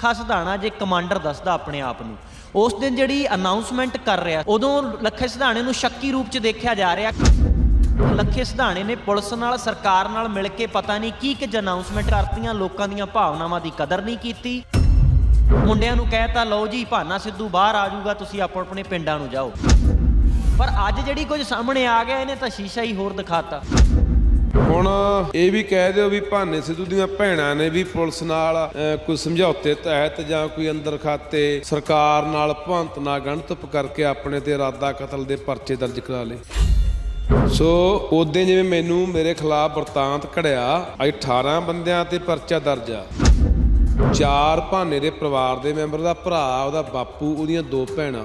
ਲੱਖਾ ਸਿਧਾਣਾ ਜੇ ਕਮਾਂਡਰ ਦੱਸਦਾ ਆਪਣੇ ਆਪ ਨੂੰ। ਉਸ ਦਿਨ ਜਿਹੜੀ ਅਨਾਉਂਸਮੈਂਟ ਕਰ ਰਿਹਾ, ਉਦੋਂ ਲੱਖੇ ਸਿਧਾਣੇ ਨੂੰ ਸ਼ੱਕੀ ਰੂਪ 'ਚ ਦੇਖਿਆ ਜਾ ਰਿਹਾ। ਲੱਖੇ ਸਿਧਾਣੇ ਨੇ ਪੁਲਿਸ ਨਾਲ, ਸਰਕਾਰ ਨਾਲ ਮਿਲ ਕੇ ਪਤਾ ਨਹੀਂ ਕੀ ਕਿ ਅਨਾਉਂਸਮੈਂਟ ਕਰਤੀਆਂ, ਲੋਕਾਂ ਦੀਆਂ ਭਾਵਨਾਵਾਂ ਦੀ ਕਦਰ ਨਹੀਂ ਕੀਤੀ। ਮੁੰਡਿਆਂ ਨੂੰ ਕਹਿਤਾ ਲਓ ਜੀ, ਭਾਨਾ ਸਿੱਧੂ ਬਾਹਰ ਆ ਜਾਊਗਾ, ਤੁਸੀਂ ਆਪੋ ਆਪਣੇ ਪਿੰਡਾਂ ਨੂੰ ਜਾਓ। ਪਰ ਅੱਜ ਜਿਹੜੀ ਕੁਝ ਸਾਹਮਣੇ ਆ ਗਿਆ, ਇਹਨੇ ਤਾਂ ਸ਼ੀਸ਼ਾ ਹੀ ਹੋਰ ਦਿਖਾਤਾ। ਹੁਣ ਇਹ ਵੀ ਕਹਿ ਦਿਓ ਵੀ ਭਾਨੇ ਸਿੱਧੂ ਦੀਆਂ ਭੈਣਾਂ ਨੇ ਵੀ ਪੁਲਿਸ ਨਾਲ ਕੋਈ ਸਮਝੌਤੇ ਤਹਿਤ ਜਾਂ ਕੋਈ ਅੰਦਰ ਖਾਤੇ ਸਰਕਾਰ ਨਾਲ ਭੰਤ ਨਾ ਗਣਤਪ ਕਰਕੇ ਆਪਣੇ ਤੇ ਇਰਾਦਾ ਕਤਲ ਦੇ ਪਰਚੇ ਦਰਜ ਕਰਾ ਲਏ। ਸੋ ਉਦੋਂ ਜਿਵੇਂ ਮੈਨੂੰ ਮੇਰੇ ਖਿਲਾਫ ਵਰਤਾਂਤ ਘੜਿਆ, ਅੱਜ 18 ਬੰਦਿਆਂ ਤੇ ਪਰਚਾ ਦਰਜ ਆ। ਚਾਰ ਭਾਨੇ ਦੇ ਪਰਿਵਾਰ ਦੇ ਮੈਂਬਰ ਦਾ ਭਰਾ, ਉਹਦਾ ਬਾਪੂ, ਉਹਦੀਆਂ ਦੋ ਭੈਣਾਂ।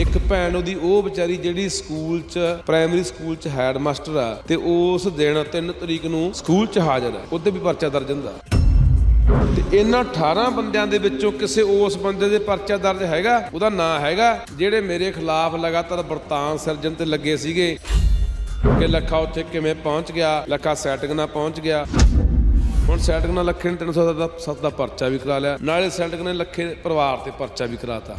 ਇੱਕ ਭੈਣ ਉਹਦੀ, ਉਹ ਵਿਚਾਰੀ ਜਿਹੜੀ ਸਕੂਲ 'ਚ, ਪ੍ਰਾਇਮਰੀ ਸਕੂਲ 'ਚ ਹੈਡ ਮਾਸਟਰ ਆ ਤੇ ਉਸ ਦਿਨ 3 ਤਰੀਕ ਨੂੰ ਸਕੂਲ 'ਚ ਹਾਜ਼ਰ ਆ, ਉਹਦੇ ਵੀ ਪਰਚਾ ਦਰਜ ਹੁੰਦਾ। ਤੇ ਇਹਨਾਂ 18 ਬੰਦਿਆਂ ਦੇ ਵਿੱਚੋਂ ਕਿਸੇ ਉਸ ਬੰਦੇ ਦੇ ਪਰਚਾ ਦਰਜ ਹੈਗਾ, ਉਹਦਾ ਨਾਂ ਹੈਗਾ, ਜਿਹੜੇ ਮੇਰੇ ਖਿਲਾਫ ਲਗਾਤਾਰ ਵਰਤਾਂ ਸਿਰਜਣ ਤੇ ਲੱਗੇ ਸੀਗੇ। ਕਿ ਲੱਖਾ ਉੱਥੇ ਕਿਵੇਂ ਪਹੁੰਚ ਗਿਆ, ਲੱਖਾ ਸੈਟਿੰਗ ਨਾਲ ਪਹੁੰਚ ਗਿਆ। ਹੁਣ ਸੈਟਿੰਗ ਨਾਲ ਲੱਖੇ ਨੇ 307 ਦਾ, ਸੱਤ ਦਾ ਪਰਚਾ ਵੀ ਕਰਾ ਲਿਆ, ਨਾਲੇ ਸੈਟਿੰਗ ਨੇ ਲੱਖੇ ਪਰਿਵਾਰ ਤੇ ਪਰਚਾ ਵੀ ਕਰਾਤਾ।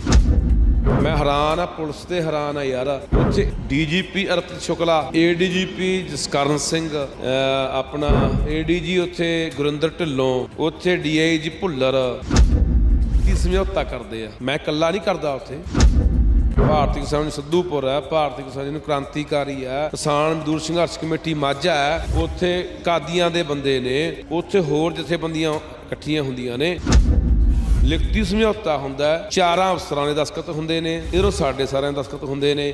ਮੈਂ ਹੈਰਾਨ ਆ, ਪੁਲਿਸ ਤੇ ਹੈਰਾਨ ਆ ਯਾਰ। ਉੱਥੇ ਡੀਜੀਪੀ ਅਰਪਿਤ ਸ਼ੁਕਲਾ ਏਡੀਜੀਪੀ ਜਸਕਰਨ ਸਿੰਘ, ਅਹ, ਆਪਣਾ ਏਡੀਜੀ ਉੱਥੇ ਗੁਰਿੰਦਰ ਢਿੱਲੋਂ, ਉੱਥੇ ਡੀਆਈਜੀ ਭੁੱਲਰ। ਕੀ ਸਮਝੌਤਾ ਕਰਦੇ ਆ? ਮੈਂ ਇਕੱਲਾ ਨਹੀਂ ਕਰਦਾ ਉੱਥੇ। ਭਾਰਤੀ ਕਿਸਾਨ ਸਿੱਧੂਪੁਰ ਹੈ ਭਾਰਤੀ ਕਿਸਾਨ ਨੂੰ ਕ੍ਰਾਂਤੀਕਾਰੀ ਹੈ ਕਿਸਾਨ ਮਜ਼ਦੂਰ ਸੰਘਰਸ਼ ਕਮੇਟੀ ਮਾਝਾ ਹੈ ਉੱਥੇ ਕਾਦੀਆਂ ਦੇ ਬੰਦੇ ਨੇ, ਉੱਥੇ ਹੋਰ ਜਥੇਬੰਦੀਆਂ ਇਕੱਠੀਆਂ ਹੁੰਦੀਆਂ ਨੇ। ਲਿਖਤੀ ਸਮਝੌਤਾ ਹੁੰਦਾ ਹੈ। ਚਾਰਾਂ ਅਫਸਰਾਂ ਦੇ ਦਸਖਤ ਹੁੰਦੇ ਨੇ ਇਧਰੋਂ ਸਾਡੇ ਸਾਰਿਆਂ ਦੇ ਦਸਖਤ ਹੁੰਦੇ ਨੇ।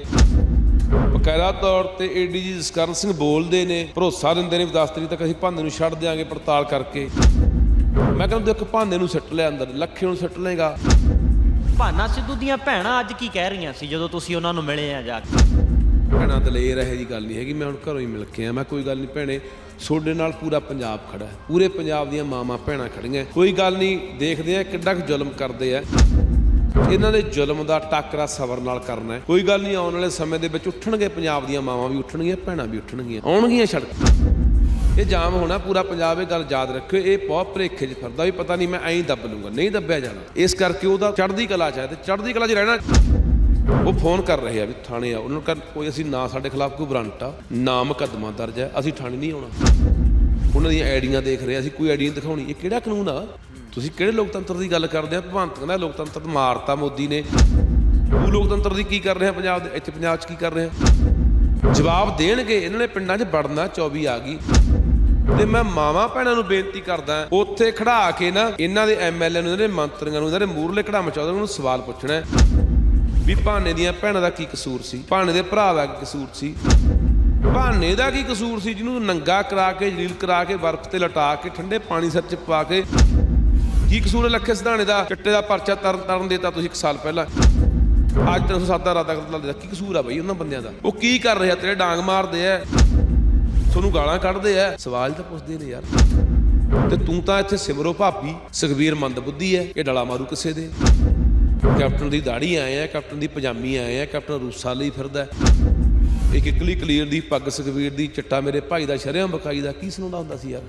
ਬਕਾਇਦਾ ਤੌਰ ਤੇ ਏਡੀਜੀ ਜਸਕਰਨ ਸਿੰਘ ਬੋਲਦੇ ਨੇ, ਭਰੋਸਾ ਦਿੰਦੇ ਨੇ ਵੀ 10 ਤਰੀਕ ਤੱਕ ਅਸੀਂ ਭਾਂਦੇ ਨੂੰ ਛੱਡ ਦਿਆਂਗੇ ਪੜਤਾਲ ਕਰਕੇ। ਮੈਂ ਕਹਿੰਦਾ ਦੇਖ ਭਾਂਦੇ ਨੂੰ ਸੱਟ ਲਿਆ ਅੰਦਰ, ਲੱਖੇ ਨੂੰ ਸੱਟ ਲਏਗਾ। ਭਾਨਾ ਸਿੱਧੂ ਦੀਆਂ ਭੈਣਾਂ ਅੱਜ ਕੀ ਕਹਿ ਰਹੀਆਂ ਸੀ ਜਦੋਂ ਤੁਸੀਂ ਉਹਨਾਂ ਨੂੰ ਮਿਲੇ ਆ ਜਾ ਕੇ? ਭੈਣਾਂ ਦਲੇਰ ਇਹੋ ਜੀ ਗੱਲ ਨਹੀਂ ਹੈਗੀ, ਮੈਂ ਹੁਣ ਘਰੋਂ ਹੀ ਮਿਲ ਕੇ ਆ ਮੈਂ ਕੋਈ ਗੱਲ ਨਹੀਂ ਭੈਣੇ ਤੁਹਾਡੇ ਨਾਲ ਪੂਰਾ ਪੰਜਾਬ ਖੜਾ ਹੈ, ਪੂਰੇ ਪੰਜਾਬ ਦੀਆਂ ਮਾਵਾਂ ਭੈਣਾਂ ਖੜੀਆਂ, ਕੋਈ ਗੱਲ ਨਹੀਂ, ਦੇਖਦੇ ਆ ਕਿੱਡਾ ਕੁ ਜ਼ੁਲਮ ਕਰਦੇ ਆ। ਇਹਨਾਂ ਦੇ ਜ਼ੁਲਮ ਦਾ ਟਾਕਰਾ ਸਬਰ ਨਾਲ ਕਰਨਾ ਹੈ, ਕੋਈ ਗੱਲ ਨਹੀਂ, ਆਉਣ ਵਾਲੇ ਸਮੇਂ ਦੇ ਵਿੱਚ ਉੱਠਣਗੇ, ਪੰਜਾਬ ਦੀਆਂ ਮਾਵਾਂ ਵੀ ਉੱਠਣਗੀਆਂ, ਭੈਣਾਂ ਵੀ ਉੱਠਣਗੀਆਂ, ਆਉਣਗੀਆਂ ਸੜਕ। ਇਹ ਜਾਮ ਹੋਣਾ ਪੂਰਾ ਪੰਜਾਬ, ਇਹ ਗੱਲ ਯਾਦ ਰੱਖਿਓ, ਇਹ ਬਹੁਤ ਭਰੇਖੇ 'ਚ ਫਿਰਦਾ ਵੀ ਪਤਾ ਨਹੀਂ ਮੈਂ ਐਂ ਦੱਬ ਲੂੰਗਾ, ਨਹੀਂ ਦੱਬਿਆ ਜਾਣਾ। ਇਸ ਕਰਕੇ ਉਹਦਾ ਚੜ੍ਹਦੀ ਕਲਾ ਚ ਹੈ ਤੇ ਚੜ੍ਹਦੀ ਕਲਾ 'ਚ ਰਹਿਣਾ ਉਹ ਫੋਨ ਕਰ ਰਹੇ ਆ ਵੀ ਥਾਣੇ ਆ। ਉਹਨਾਂ ਨੂੰ ਕਰ ਕੋਈ ਅਸੀਂ ਨਾ ਸਾਡੇ ਖਿਲਾਫ ਕੋਈ ਵਾਰੰਟ ਆ। ਨਾ ਮੁਕੱਦਮਾ ਦਰਜ ਹੈ ਅਸੀਂ ਥਾਣੇ ਨਹੀਂ ਆਉਣਾ। ਉਹਨਾਂ ਦੀਆਂ ਆਈਡੀਆਂ ਦੇਖ ਰਹੇ ਆ, ਅਸੀਂ ਕੋਈ ਆਈਡੀ ਨਹੀਂ ਦਿਖਾਉਣੀ। ਇਹ ਕਿਹੜਾ ਕਾਨੂੰਨ ਆ? ਤੁਸੀਂ ਕਿਹੜੇ ਲੋਕਤੰਤਰ ਦੀ ਗੱਲ ਕਰਦੇ ਆ? ਭਗਵੰਤ ਕਹਿੰਦਾ ਲੋਕਤੰਤਰ ਮਾਰਤਾ ਮੋਦੀ ਨੇ। ਉਹ ਲੋਕਤੰਤਰ ਦੀ ਕੀ ਕਰ ਰਹੇ ਆ ਪੰਜਾਬ ਦੇ? ਇੱਥੇ ਪੰਜਾਬ 'ਚ ਕੀ ਕਰ ਰਹੇ ਆ? ਜਵਾਬ ਦੇਣਗੇ। ਇਹਨਾਂ ਨੇ ਪਿੰਡਾਂ 'ਚ ਵੜਨਾ 24 ਆ ਗਈ। ਤੇ ਮੈਂ ਮਾਵਾਂ ਭੈਣਾਂ ਨੂੰ ਬੇਨਤੀ ਕਰਦਾ ਉੱਥੇ ਖੜਾ ਕੇ ਨਾ ਇਹਨਾਂ ਦੇ ਐਮਐਲਏ ਨੂੰ ਇਹਨਾਂ ਦੇ ਮੰਤਰੀਆਂ ਨੂੰ ਇਹਨਾਂ ਦੇ ਮੂਰਲੇ ਖੜਾ ਮਚਾਉਂਦੇ ਨੂੰ ਸਵਾਲ ਪੁੱਛਣਾ ਹੈ। ਵੀ ਭਾਨੇ ਦੀਆਂ ਭੈਣਾਂ ਦਾ ਕੀ ਕਸੂਰ ਸੀ? ਭਾਨੇ ਦੇ ਭਰਾ ਦਾ ਕੀ ਕਸੂਰ ਸੀ? ਭਾਨੇ ਦਾ ਕੀ ਕਸੂਰ ਸੀ ਜਿਹਨੂੰ ਨੰਗਾ ਕਰਾ ਕੇ, ਜਲੀਲ ਕਰਾ ਕੇ, ਬਰਫ਼ ਤੇ ਲਟਾ ਕੇ, ਠੰਡੇ ਪਾਣੀ ਸਿਰ 'ਚ ਪਾ ਕੇ? ਕੀ ਕਸੂਰ ਹੈ ਲੱਖੇ ਸਿਧਾਣੇ ਦਾ? ਚਿੱਟੇ ਦਾ ਪਰਚਾ ਤਰਨ ਤਰਨ ਦੇਤਾ ਤੁਸੀਂ 1 ਸਾਲ ਪਹਿਲਾਂ। ਅੱਜ 307 ਦਾ ਰਾਦਾ ਕਤਲ ਕੀ ਕਸੂਰ ਆ ਬਈ ਉਹਨਾਂ ਬੰਦਿਆਂ ਦਾ? ਉਹ ਕੀ ਕਰ ਰਿਹਾ? ਤੇਰੇ ਡਾਂਗ ਮਾਰਦੇ ਆ। ਤੁਹਾਨੂੰ ਗਾਲਾਂ ਕੱਢਦੇ ਆ। ਸਵਾਲ ਤਾਂ ਪੁੱਛਦੇ ਨੇ ਯਾਰ। ਤੇ ਤੂੰ ਤਾਂ ਇੱਥੇ ਸਿਮਰੋ ਭਾਬੀ, ਸੁਖਬੀਰ ਮੰਦਬੁੱਧੀ ਐ ਇਹ ਡਲਾ ਮਾਰੂ ਕਿਸੇ ਦੇ। ਕੈਪਟਨ ਦੀ ਦਾੜੀ ਆਏ ਆ, ਕੈਪਟਨ ਦੀ ਪਜਾਮੀ ਆਏ ਆ, ਕੈਪਟਨ ਰੂਸਾ ਲਈ ਫਿਰਦਾ ਇੱਕ ਇਕਲੀ ਕਲੀਅਰ ਦੀ ਪੱਗ ਸੁਖਬੀਰ ਦੀ, ਚਿੱਟਾ ਮੇਰੇ ਭਾਈ ਦਾ ਸ਼ਰਿਆਂ ਬਕਾਈ ਦਾ, ਕੀ ਸੁਣਾਉਂਦਾ ਹੁੰਦਾ ਸੀ ਯਾਰ?